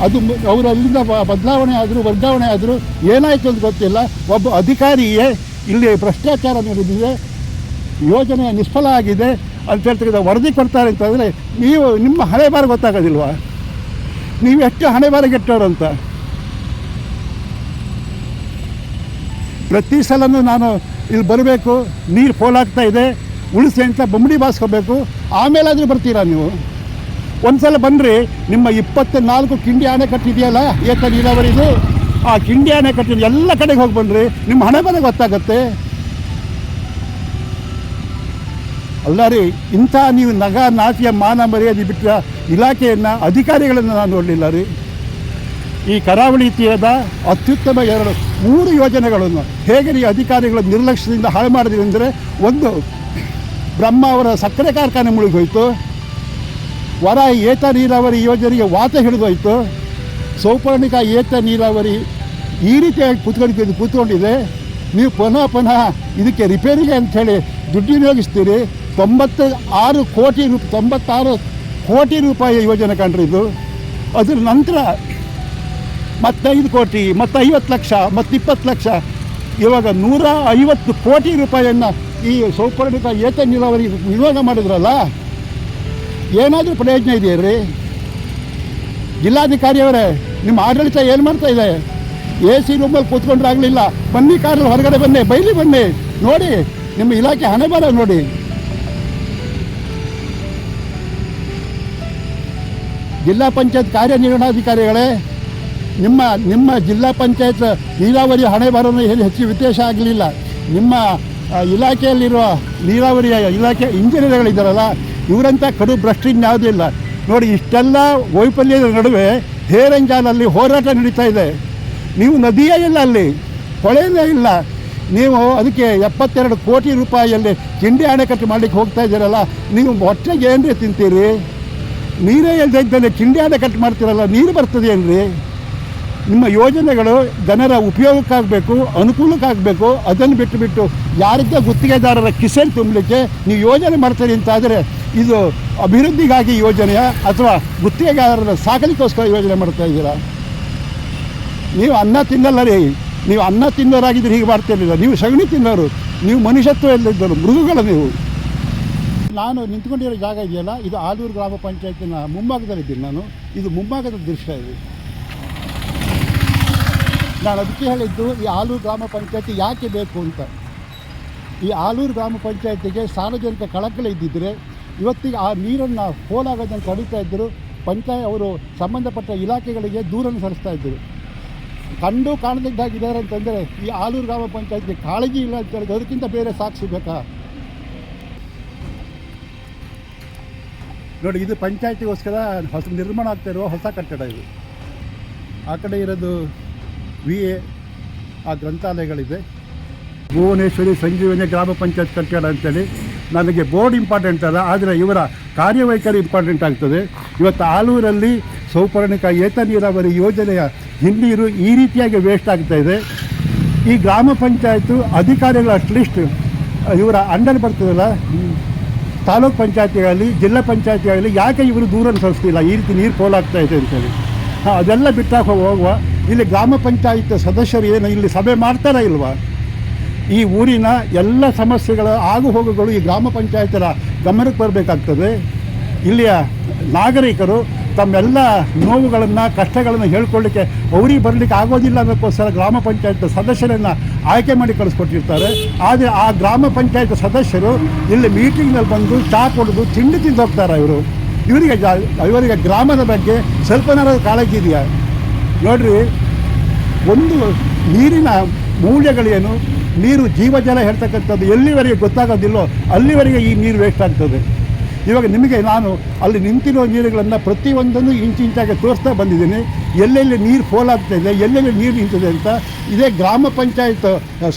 Speaker 1: ಅದು ಅವರು ಅಲ್ಲಿಂದ ಬದಲಾವಣೆ ಆದರೂ, ವರ್ಗಾವಣೆ ಆದರೂ ಏನಾಯಿತು ಅಂತ ಗೊತ್ತಿಲ್ಲ. ಒಬ್ಬ ಅಧಿಕಾರಿಯೇ ಇಲ್ಲಿ ಭ್ರಷ್ಟಾಚಾರ ನಡೆದಿದೆ, ಯೋಜನೆ ನಿಷ್ಫಲ ಆಗಿದೆ ಅಂತ ಹೇಳ್ತಕ್ಕಂಥ ವರದಿ ಕೊಡ್ತಾರೆ ಅಂತಂದರೆ ನೀವು ನಿಮ್ಮ ಹಣೆ ಬಾರ ಗೊತ್ತಾಗೋದಿಲ್ವಾ? ನೀವು ಎಷ್ಟು ಹಣೆ ಬಾರ ಅಂತ? ಪ್ರತಿ ಸಲನೂ ನಾನು ಇಲ್ಲಿ ಬರಬೇಕು, ನೀರು ಪೋಲಾಗ್ತಾ ಇದೆ ಉಳಿಸಿ ಅಂತ ಬೊಮ್ಮಡಿ ಬಾಸ್ಕೋಬೇಕು ಆಮೇಲಾದರೂ ಬರ್ತೀರಾ ನೀವು? ಒಂದು ಸಲ ಬನ್ನಿರಿ ನಿಮ್ಮ ಇಪ್ಪತ್ತ ನಾಲ್ಕು ಕಿಂಡಿ ಅಣೆಕಟ್ಟಿದೆಯಲ್ಲ ಏತ ನೀರಾವರಿದು? ಆ ಕಿಂಡಿ ಅಣೆಕಟ್ಟಿನ ಎಲ್ಲ ಕಡೆಗೆ ಹೋಗಿ ಬನ್ನಿರಿ ನಿಮ್ಮ ಹಣೆ ಬರ ಗೊತ್ತಾಗತ್ತೆ. ಅಲ್ಲ ರೀ, ಇಂಥ ನೀವು ನಗ, ನಾಟ್ಯ, ಮಾನ ಮರ್ಯಾದೆ ಬಿಟ್ಟ ಇಲಾಖೆಯನ್ನು, ಅಧಿಕಾರಿಗಳನ್ನು ನಾನು ನೋಡಲಿಲ್ಲ ರೀ. ಈ ಕರಾವಳಿ ತೀರದ ಅತ್ಯುತ್ತಮ ಎರಡು, ಮೂರು ಯೋಜನೆಗಳನ್ನು ಹೇಗೆ ನೀವು ಅಧಿಕಾರಿಗಳು ನಿರ್ಲಕ್ಷ್ಯದಿಂದ ಹಾಳು ಮಾಡಿದ್ರಿ ಅಂದರೆ, ಒಂದು ಬ್ರಹ್ಮ ಅವರ ಸಕ್ಕರೆ ಕಾರ್ಖಾನೆ ಮುಳುಗೋಯ್ತು ವರ ಏತ ನೀರಾವರಿ ಯೋಜನೆಗೆ ವಾತ ಹಿಡಿದೋಯ್ತು. ಸೌಪರ್ಣಿಕ ಏತ ನೀರಾವರಿ ಈ ರೀತಿಯಾಗಿ ಕೂತ್ಕೊಂಡು ಕೂತ್ಕೊಂಡಿದೆ. ನೀವು ಪುನಃ ಪುನಃ ಇದಕ್ಕೆ ರಿಪೇರಿಗೆ ಅಂಥೇಳಿ ದುಡ್ಡು ವಿನಿಯೋಗಿಸ್ತೀರಿ ತೊಂಬತ್ತ ಆರು ಕೋಟಿ ರೂಪ, ತೊಂಬತ್ತಾರು ಕೋಟಿ ರೂಪಾಯಿ ಯೋಜನೆ ಕಂಡ್ರಿದ್ದು ಅದ್ರ ನಂತರ ಮತ್ತೈದು ಕೋಟಿ ಮತ್ತು ಐವತ್ತು ಲಕ್ಷ ಮತ್ತು ಇಪ್ಪತ್ತು ಲಕ್ಷ, ಇವಾಗ ನೂರ ಐವತ್ತು ಕೋಟಿ ರೂಪಾಯಿಯನ್ನು ಈ ಸೌಪರ್ಣಿಕ ಏತ ನೀರಾವರಿ ವಿರೋಧ ಮಾಡಿದ್ರಲ್ಲ? ಏನಾದರೂ ಪ್ರಯೋಜನ ಇದೆಯಾ ರೀ ಜಿಲ್ಲಾಧಿಕಾರಿಯವರೇ, ನಿಮ್ಮ ಆಡಳಿತ ಏನು ಮಾಡ್ತಾ ಇದೆ? ಎ ಸಿ ರೂಮಲ್ಲಿ ಕೂತ್ಕೊಂಡ್ರೆ ಆಗಲಿಲ್ಲ. ಬನ್ನಿ ಕಾರಲ್ಲಿ ಹೊರಗಡೆ ಬನ್ನಿ, ಬೈಲಿ ಬನ್ನಿ. ನೋಡಿ, ನಿಮ್ಮ ಇಲಾಖೆ ಹಣೆ ಬರ ನೋಡಿ. ಜಿಲ್ಲಾ ಪಂಚಾಯತ್ ಕಾರ್ಯನಿರ್ವಹಣಾಧಿಕಾರಿಗಳೇ, ನಿಮ್ಮ ನಿಮ್ಮ ಜಿಲ್ಲಾ ಪಂಚಾಯತ್ ನೀರಾವರಿ ಹಣೆ ಬರೋದು ಏನು ಹೆಚ್ಚು ವ್ಯತ್ಯಾಸ ಆಗಲಿಲ್ಲ. ನಿಮ್ಮ ಇಲಾಖೆಯಲ್ಲಿರುವ ನೀರಾವರಿಯ ಇಲಾಖೆ ಇಂಜಿನಿಯರ್ಗಳಿದ್ದಾರಲ್ಲ ಇವರಂಥ ಕಡು ಭ್ರಷ್ಟಿನ್ ಯಾವುದೂ ಇಲ್ಲ. ನೋಡಿ, ಇಷ್ಟೆಲ್ಲ ವೈಫಲ್ಯದ ನಡುವೆ ಹೇರಂಜಾಲಲ್ಲಿ ಹೋರಾಟ ನಡೀತಾ ಇದೆ. ನೀವು ನದಿಯೇ ಇಲ್ಲ ಅಲ್ಲಿ ಹೊಳೆಯೇ ಇಲ್ಲ. ನೀವು ಅದಕ್ಕೆ ಎಪ್ಪತ್ತೆರಡು ಕೋಟಿ ರೂಪಾಯಿಯಲ್ಲಿ ಕಿಂಡಿ ಅಣೆಕಟ್ಟು ಮಾಡಲಿಕ್ಕೆ ಹೋಗ್ತಾ ಇದ್ದೀರಲ್ಲ, ನೀವು ಹೊಟ್ಟೆಗೆ ಏನ್ರಿ ತಿಂತೀರಿ? ನೀರೇ ಇಲ್ಲದೆ ಇದ್ದಲ್ಲಿ ಕಿಂಡಿ ಅಣೆಕಟ್ಟು ಮಾಡ್ತೀರಲ್ಲ, ನೀರು ಬರ್ತದೆ ಬರ್ತದೇನ್ರಿ ನಿಮ್ಮ ಯೋಜನೆಗಳು ಜನರ ಉಪಯೋಗಕ್ಕಾಗಬೇಕು, ಅನುಕೂಲಕ್ಕಾಗಬೇಕು, ಅದನ್ನು ಬಿಟ್ಟು ಬಿಟ್ಟು ಯಾರಿದ್ದ ಗುತ್ತಿಗೆದಾರರ ಕಿಸೆನ್ ತುಂಬಲಿಕ್ಕೆ ನೀವು ಯೋಜನೆ ಮಾಡ್ತೀರಿ ಅಂತಾದರೆ ಇದು ಅಭಿವೃದ್ಧಿಗಾಗಿ ಯೋಜನೆಯ ಅಥವಾ ಗುತ್ತಿಗೆದಾರರ ಸಾಕಲಿಕ್ಕೋಸ್ಕರ ಯೋಜನೆ ಮಾಡ್ತಾ ಇದ್ದೀರಾ? ನೀವು ಅನ್ನ ತಿನ್ನಲ್ಲ ರೀ. ನೀವು ಅನ್ನ ತಿನ್ನೋರಾಗಿದ್ದರೆ ಹೀಗೆ ಮಾಡ್ತಿರಲಿಲ್ಲ ನೀವು ಸಗಣಿ ತಿನ್ನೋರು. ನೀವು ಮನುಷ್ಯತ್ವ ಇಲ್ಲದಿದ್ದರು ಮೃಗಗಳು ನೀವು. ನಾನು ನಿಂತ್ಕೊಂಡಿರೋ ಜಾಗ ಇದೆಯಲ್ಲ? ಇದು ಆಲೂರು ಗ್ರಾಮ ಪಂಚಾಯತಿನ ಮುಂಭಾಗದಲ್ಲಿದ್ದೀನಿ ನಾನು. ಇದು ಮುಂಭಾಗದ ದೃಶ್ಯ ಇದು. ನಾನು ಅದಕ್ಕೆ ಹೇಳಿದ್ದು, ಈ ಆಲೂರು ಗ್ರಾಮ ಪಂಚಾಯತಿ ಯಾಕೆ ಬೇಕು ಅಂತ. ಈ ಆಲೂರು ಗ್ರಾಮ ಪಂಚಾಯತಿಗೆ ಸಾರ್ವಜನಿಕ ಕಳಕಳಿ ಇದ್ದಿದ್ದರೆ ಇವತ್ತಿಗೆ ಆ ನೀರನ್ನು ಪೋಲಾಗೋದನ್ನು ತಡಿತಾ ಇದ್ದರು ಪಂಚಾಯತ್ ಅವರು ಸಂಬಂಧಪಟ್ಟ ಇಲಾಖೆಗಳಿಗೆ ದೂರನ್ನು ಸಲ್ಲಿಸ್ತಾ ಇದ್ದರು. ಕಂಡು ಕಾಣದಿದ್ದಾಗಿದ್ದಾರೆ ಅಂತಂದರೆ, ಈ ಆಲೂರು ಗ್ರಾಮ ಪಂಚಾಯತ್ಗೆ ಕಾಳಜಿ ಇಲ್ಲ ಅಂತ ಹೇಳಿದ್ರೆ ಅದಕ್ಕಿಂತ ಬೇರೆ ಸಾಕ್ಷಿ ಬೇಕಾ? ನೋಡಿ, ಇದು ಪಂಚಾಯತಿಗೋಸ್ಕರ ಹೊಸ ನಿರ್ಮಾಣ ಆಗ್ತಾ ಇರುವ ಹೊಸ ಕಟ್ಟಡ ಇದು. ಆ ಕಡೆ ಇರೋದು ವಿ ಎ ಆ ಗ್ರಂಥಾಲಯಗಳಿದೆ. ಭುವನೇಶ್ವರಿ ಸಂಜೀವನಿ ಗ್ರಾಮ ಪಂಚಾಯತ್ ಕಟ್ಟಡ ಅಂತೇಳಿ ನನಗೆ ಬೋರ್ಡ್ ಇಂಪಾರ್ಟೆಂಟ್ ಅಲ್ಲ, ಆದರೆ ಇವರ ಕಾರ್ಯವೈಖರಿ ಇಂಪಾರ್ಟೆಂಟ್ ಆಗ್ತದೆ. ಇವತ್ತು ಆಲೂರಲ್ಲಿ ಸೌಪರ್ಣಿಕ ಏತ ನೀರಾವರಿ ಯೋಜನೆಯ ಹಿನ್ನೀರು ಈ ರೀತಿಯಾಗಿ ವೇಸ್ಟ್ ಆಗ್ತಾ ಇದೆ. ಈ ಗ್ರಾಮ ಪಂಚಾಯತು ಅಧಿಕಾರಿಗಳು ಅಟ್ಲೀಸ್ಟ್ ಇವರ ಅಂಡರ್ ಬರ್ತದಲ್ಲ, ತಾಲೂಕ್ ಪಂಚಾಯತಿಗಳಲ್ಲಿ, ಜಿಲ್ಲಾ ಪಂಚಾಯತಿಗಳಲ್ಲಿ ಯಾಕೆ ಇವರು ದೂರ ಸಲ್ಲಿಸ್ತಿಲ್ಲ ಈ ರೀತಿ ನೀರು ಪೋಲಾಗ್ತಾ ಇದೆ ಅಂತೇಳಿ. ಹಾಂ, ಅದೆಲ್ಲ ಬಿಟ್ಟಾಕ ಹೋಗುವ ಇಲ್ಲಿ ಗ್ರಾಮ ಪಂಚಾಯತ್ ಸದಸ್ಯರು ಏನು ಇಲ್ಲಿ ಸಭೆ ಮಾಡ್ತಾರಾ ಇಲ್ವಾ? ಈ ಊರಿನ ಎಲ್ಲ ಸಮಸ್ಯೆಗಳ ಆಗು ಹೋಗುಗಳು ಈ ಗ್ರಾಮ ಪಂಚಾಯತರ ಗಮನಕ್ಕೆ ಬರಬೇಕಾಗ್ತದೆ. ಇಲ್ಲಿಯ ನಾಗರಿಕರು ತಮ್ಮೆಲ್ಲ ನೋವುಗಳನ್ನು, ಕಷ್ಟಗಳನ್ನು ಹೇಳ್ಕೊಳ್ಳಿಕ್ಕೆ ಅವ್ರಿಗೆ ಬರಲಿಕ್ಕೆ ಆಗೋದಿಲ್ಲ ಅನ್ನೋಕ್ಕೋಸ್ಕರ ಗ್ರಾಮ ಪಂಚಾಯತ್ ಸದಸ್ಯರನ್ನು ಆಯ್ಕೆ ಮಾಡಿ ಕಳಿಸ್ಕೊಟ್ಟಿರ್ತಾರೆ. ಆದರೆ ಆ ಗ್ರಾಮ ಪಂಚಾಯತ್ ಸದಸ್ಯರು ಇಲ್ಲಿ ಮೀಟಿಂಗ್ನಲ್ಲಿ ಬಂದು ಚಾ ಕುಡಿದು ತಿಂಡಿ ತಿಂದು ಹೋಗ್ತಾರೆ ಇವರು? ಇವರಿಗೆ ಇವರಿಗೆ ಗ್ರಾಮದ ಬಗ್ಗೆ ಸ್ವಲ್ಪನಾರ ಕಾಳಜಿ ಇದೆಯಾ? ನೋಡ್ರಿ ಒಂದು ನೀರಿನ ಮೌಲ್ಯಗಳೇನು? ನೀರು ಜೀವಜಲ ಹೇಳ್ತಕ್ಕಂಥದ್ದು ಎಲ್ಲಿವರೆಗೆ ಗೊತ್ತಾಗೋದಿಲ್ಲೋ ಅಲ್ಲಿವರೆಗೆ ಈ ನೀರು ವೇಸ್ಟ್ ಆಗ್ತದೆ. ಇವಾಗ ನಿಮಗೆ ನಾನು ಅಲ್ಲಿ ನಿಂತಿರೋ ನೀರುಗಳನ್ನು ಪ್ರತಿಯೊಂದನ್ನು ಇಂಚು ಇಂಚಾಗಿ ತೋರಿಸ್ತಾ ಬಂದಿದ್ದೀನಿ. ಎಲ್ಲೆಲ್ಲಿ ನೀರು ಫೋಲ್ ಎಲ್ಲೆಲ್ಲಿ ನೀರು ನಿಂತಿದೆ ಅಂತ ಇದೇ ಗ್ರಾಮ ಪಂಚಾಯತ್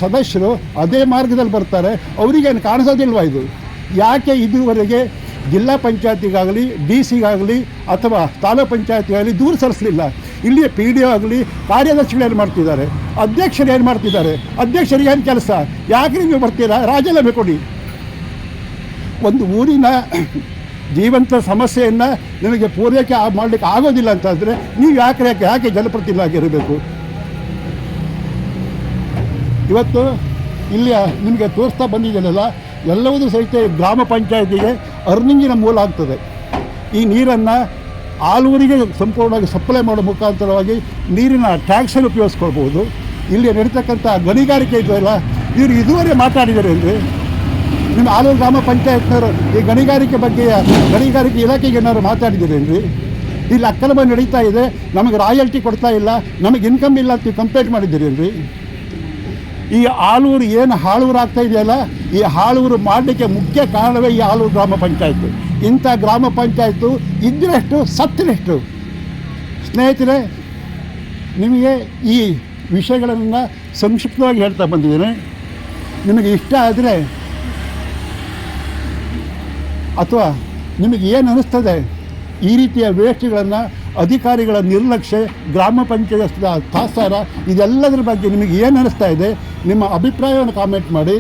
Speaker 1: ಸದಸ್ಯರು ಅದೇ ಮಾರ್ಗದಲ್ಲಿ ಬರ್ತಾರೆ. ಅವರಿಗೇನು ಕಾಣಿಸೋದಿಲ್ವ ಇದು? ಯಾಕೆ ಇದುವರೆಗೆ ಜಿಲ್ಲಾ ಪಂಚಾಯತಿಗಾಗಲಿ, ಡಿ ಸಿಗಾಗಲಿ ಅಥವಾ ತಾಲೂಕು ಪಂಚಾಯತಿಗಾಗಲಿ ದೂರು ಸಲ್ಲಿಸಲಿಲ್ಲ. ಇಲ್ಲಿಯ ಪಿ ಡಿ ಒ ಆಗಲಿ ಕಾರ್ಯದರ್ಶಿಗಳು ಏನು ಮಾಡ್ತಿದ್ದಾರೆ? ಅಧ್ಯಕ್ಷರು ಏನು ಮಾಡ್ತಿದ್ದಾರೆ? ಅಧ್ಯಕ್ಷರಿಗೆ ಏನು ಕೆಲಸ? ಯಾಕೆ ನೀವು ಬರ್ತೀರಾ? ರಾಜೀನಾಮೆ ಕೊಡಿ. ಒಂದು ಊರಿನ ಜೀವಂತ ಸಮಸ್ಯೆಯನ್ನು ನಿಮಗೆ ಪೂರೈಕೆ ಮಾಡಲಿಕ್ಕೆ ಆಗೋದಿಲ್ಲ ಅಂತಂದರೆ ನೀವು ಯಾಕೆ ಯಾಕೆ ಯಾಕೆ ಜನಪ್ರತಿನಿಧಿಯಾಗಿರಬೇಕು ಇವತ್ತು ಇಲ್ಲಿಯ ನಿಮಗೆ ತೋರಿಸ್ತಾ ಬಂದಿದ್ದೀನಲ್ಲ ಎಲ್ಲವೂ ಸಹಿತ ಗ್ರಾಮ ಪಂಚಾಯತಿಗೆ ಅರ್ನಿಂಗಿನ ಮೂಲ ಆಗ್ತದೆ. ಈ ನೀರನ್ನು ಆಲೂರಿಗೆ ಸಂಪೂರ್ಣವಾಗಿ ಸಪ್ಲೈ ಮಾಡೋ ಮುಖಾಂತರವಾಗಿ ನೀರಿನ ಟ್ಯಾಕ್ಸನ್ನು ಉಪಯೋಗಿಸ್ಕೊಳ್ಬೋದು ಇಲ್ಲಿ ನಡೀತಕ್ಕಂಥ ಗಣಿಗಾರಿಕೆ ಇದೆಯಲ್ಲ ಇವರು ಇದುವರೆ ಮಾತಾಡಿದ್ದಾರೆ ಅಂದರೆ ನಿಮ್ಮ ಆಲೂರು ಗ್ರಾಮ ಪಂಚಾಯತ್ನವರು ಈ ಗಣಿಗಾರಿಕೆ ಬಗ್ಗೆ, ಗಣಿಗಾರಿಕೆ ಇಲಾಖೆಗೆ ಏನಾದ್ರು ಮಾತಾಡಿದ್ದೀರೇನ್ರಿ ಇಲ್ಲಿ ಅಕ್ರಮ ನಡೀತಾ ಇದೆ. ನಮಗೆ ರಾಯಲ್ಟಿ ಕೊಡ್ತಾ ಇಲ್ಲ. ನಮಗೆ ಇನ್ಕಮ್ ಇಲ್ಲ ಅಂತ ಕಂಪ್ಲೇಂಟ್ ಮಾಡಿದ್ದೀರೇನ್ರಿ ಈ ಆಲೂರು ಏನು ಹಾಳೂರು ಆಗ್ತಾ ಇದೆಯಲ್ಲ ಈ ಹಾಳೂರು ಮಾಡಲಿಕ್ಕೆ ಮುಖ್ಯ ಕಾರಣವೇ ಈ ಹಾಳೂರು ಗ್ರಾಮ ಪಂಚಾಯತ್ ಇಂಥ ಗ್ರಾಮ ಪಂಚಾಯತು ಇದ್ದರಷ್ಟು ಸತ್ತಿನಷ್ಟು ಸ್ನೇಹಿತರೆ, ನಿಮಗೆ ಈ ವಿಷಯಗಳನ್ನು ಸಂಕ್ಷಿಪ್ತವಾಗಿ ಹೇಳ್ತಾ ಬಂದಿದ್ದೇನೆ. ನಿಮಗೆ ಇಷ್ಟ ಆದರೆ ಅಥವಾ ನಿಮಗೆ ಏನು ಅನ್ನಿಸ್ತದೆ ಈ ರೀತಿಯ ವೇಸ್ಟ್ಗಳನ್ನು ಅಧಿಕಾರಿಗಳ ನಿರ್ಲಕ್ಷ್ಯ, ಗ್ರಾಮ ಪಂಚಾಯತ್ ತಾಸಾರ ಇದೆಲ್ಲದರ ಬಗ್ಗೆ ನಿಮಗೆ ಏನು ಅನ್ನಿಸ್ತಾ ಇದೆ, ನಿಮ್ಮ ಅಭಿಪ್ರಾಯವನ್ನು ಕಾಮೆಂಟ್ ಮಾಡಿ.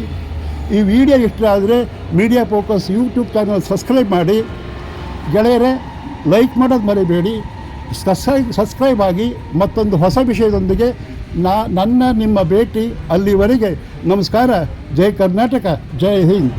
Speaker 1: ಈ ವಿಡಿಯೋ ಇಷ್ಟ ಆದರೆ media focus YouTube channel subscribe ಮಾಡಿ. ಗೆಳೆಯರೇ ಲೈಕ್ ಮಾಡೋದು ಮರಿಬೇಡಿ. ಸಬ್ಸ್ಕ್ರೈಬ್ ಸಬ್ಸ್ಕ್ರೈಬ್ ಆಗಿ ಮತ್ತೊಂದು ಹೊಸ ವಿಷಯದೊಂದಿಗೆ ನಾ, ನನ್ನ ನಿಮ್ಮ ಭೇಟಿ ಅಲ್ಲಿವರೆಗೆ. ನಮಸ್ಕಾರ, ಜೈ ಕರ್ನಾಟಕ, ಜೈ ಹಿಂದ್.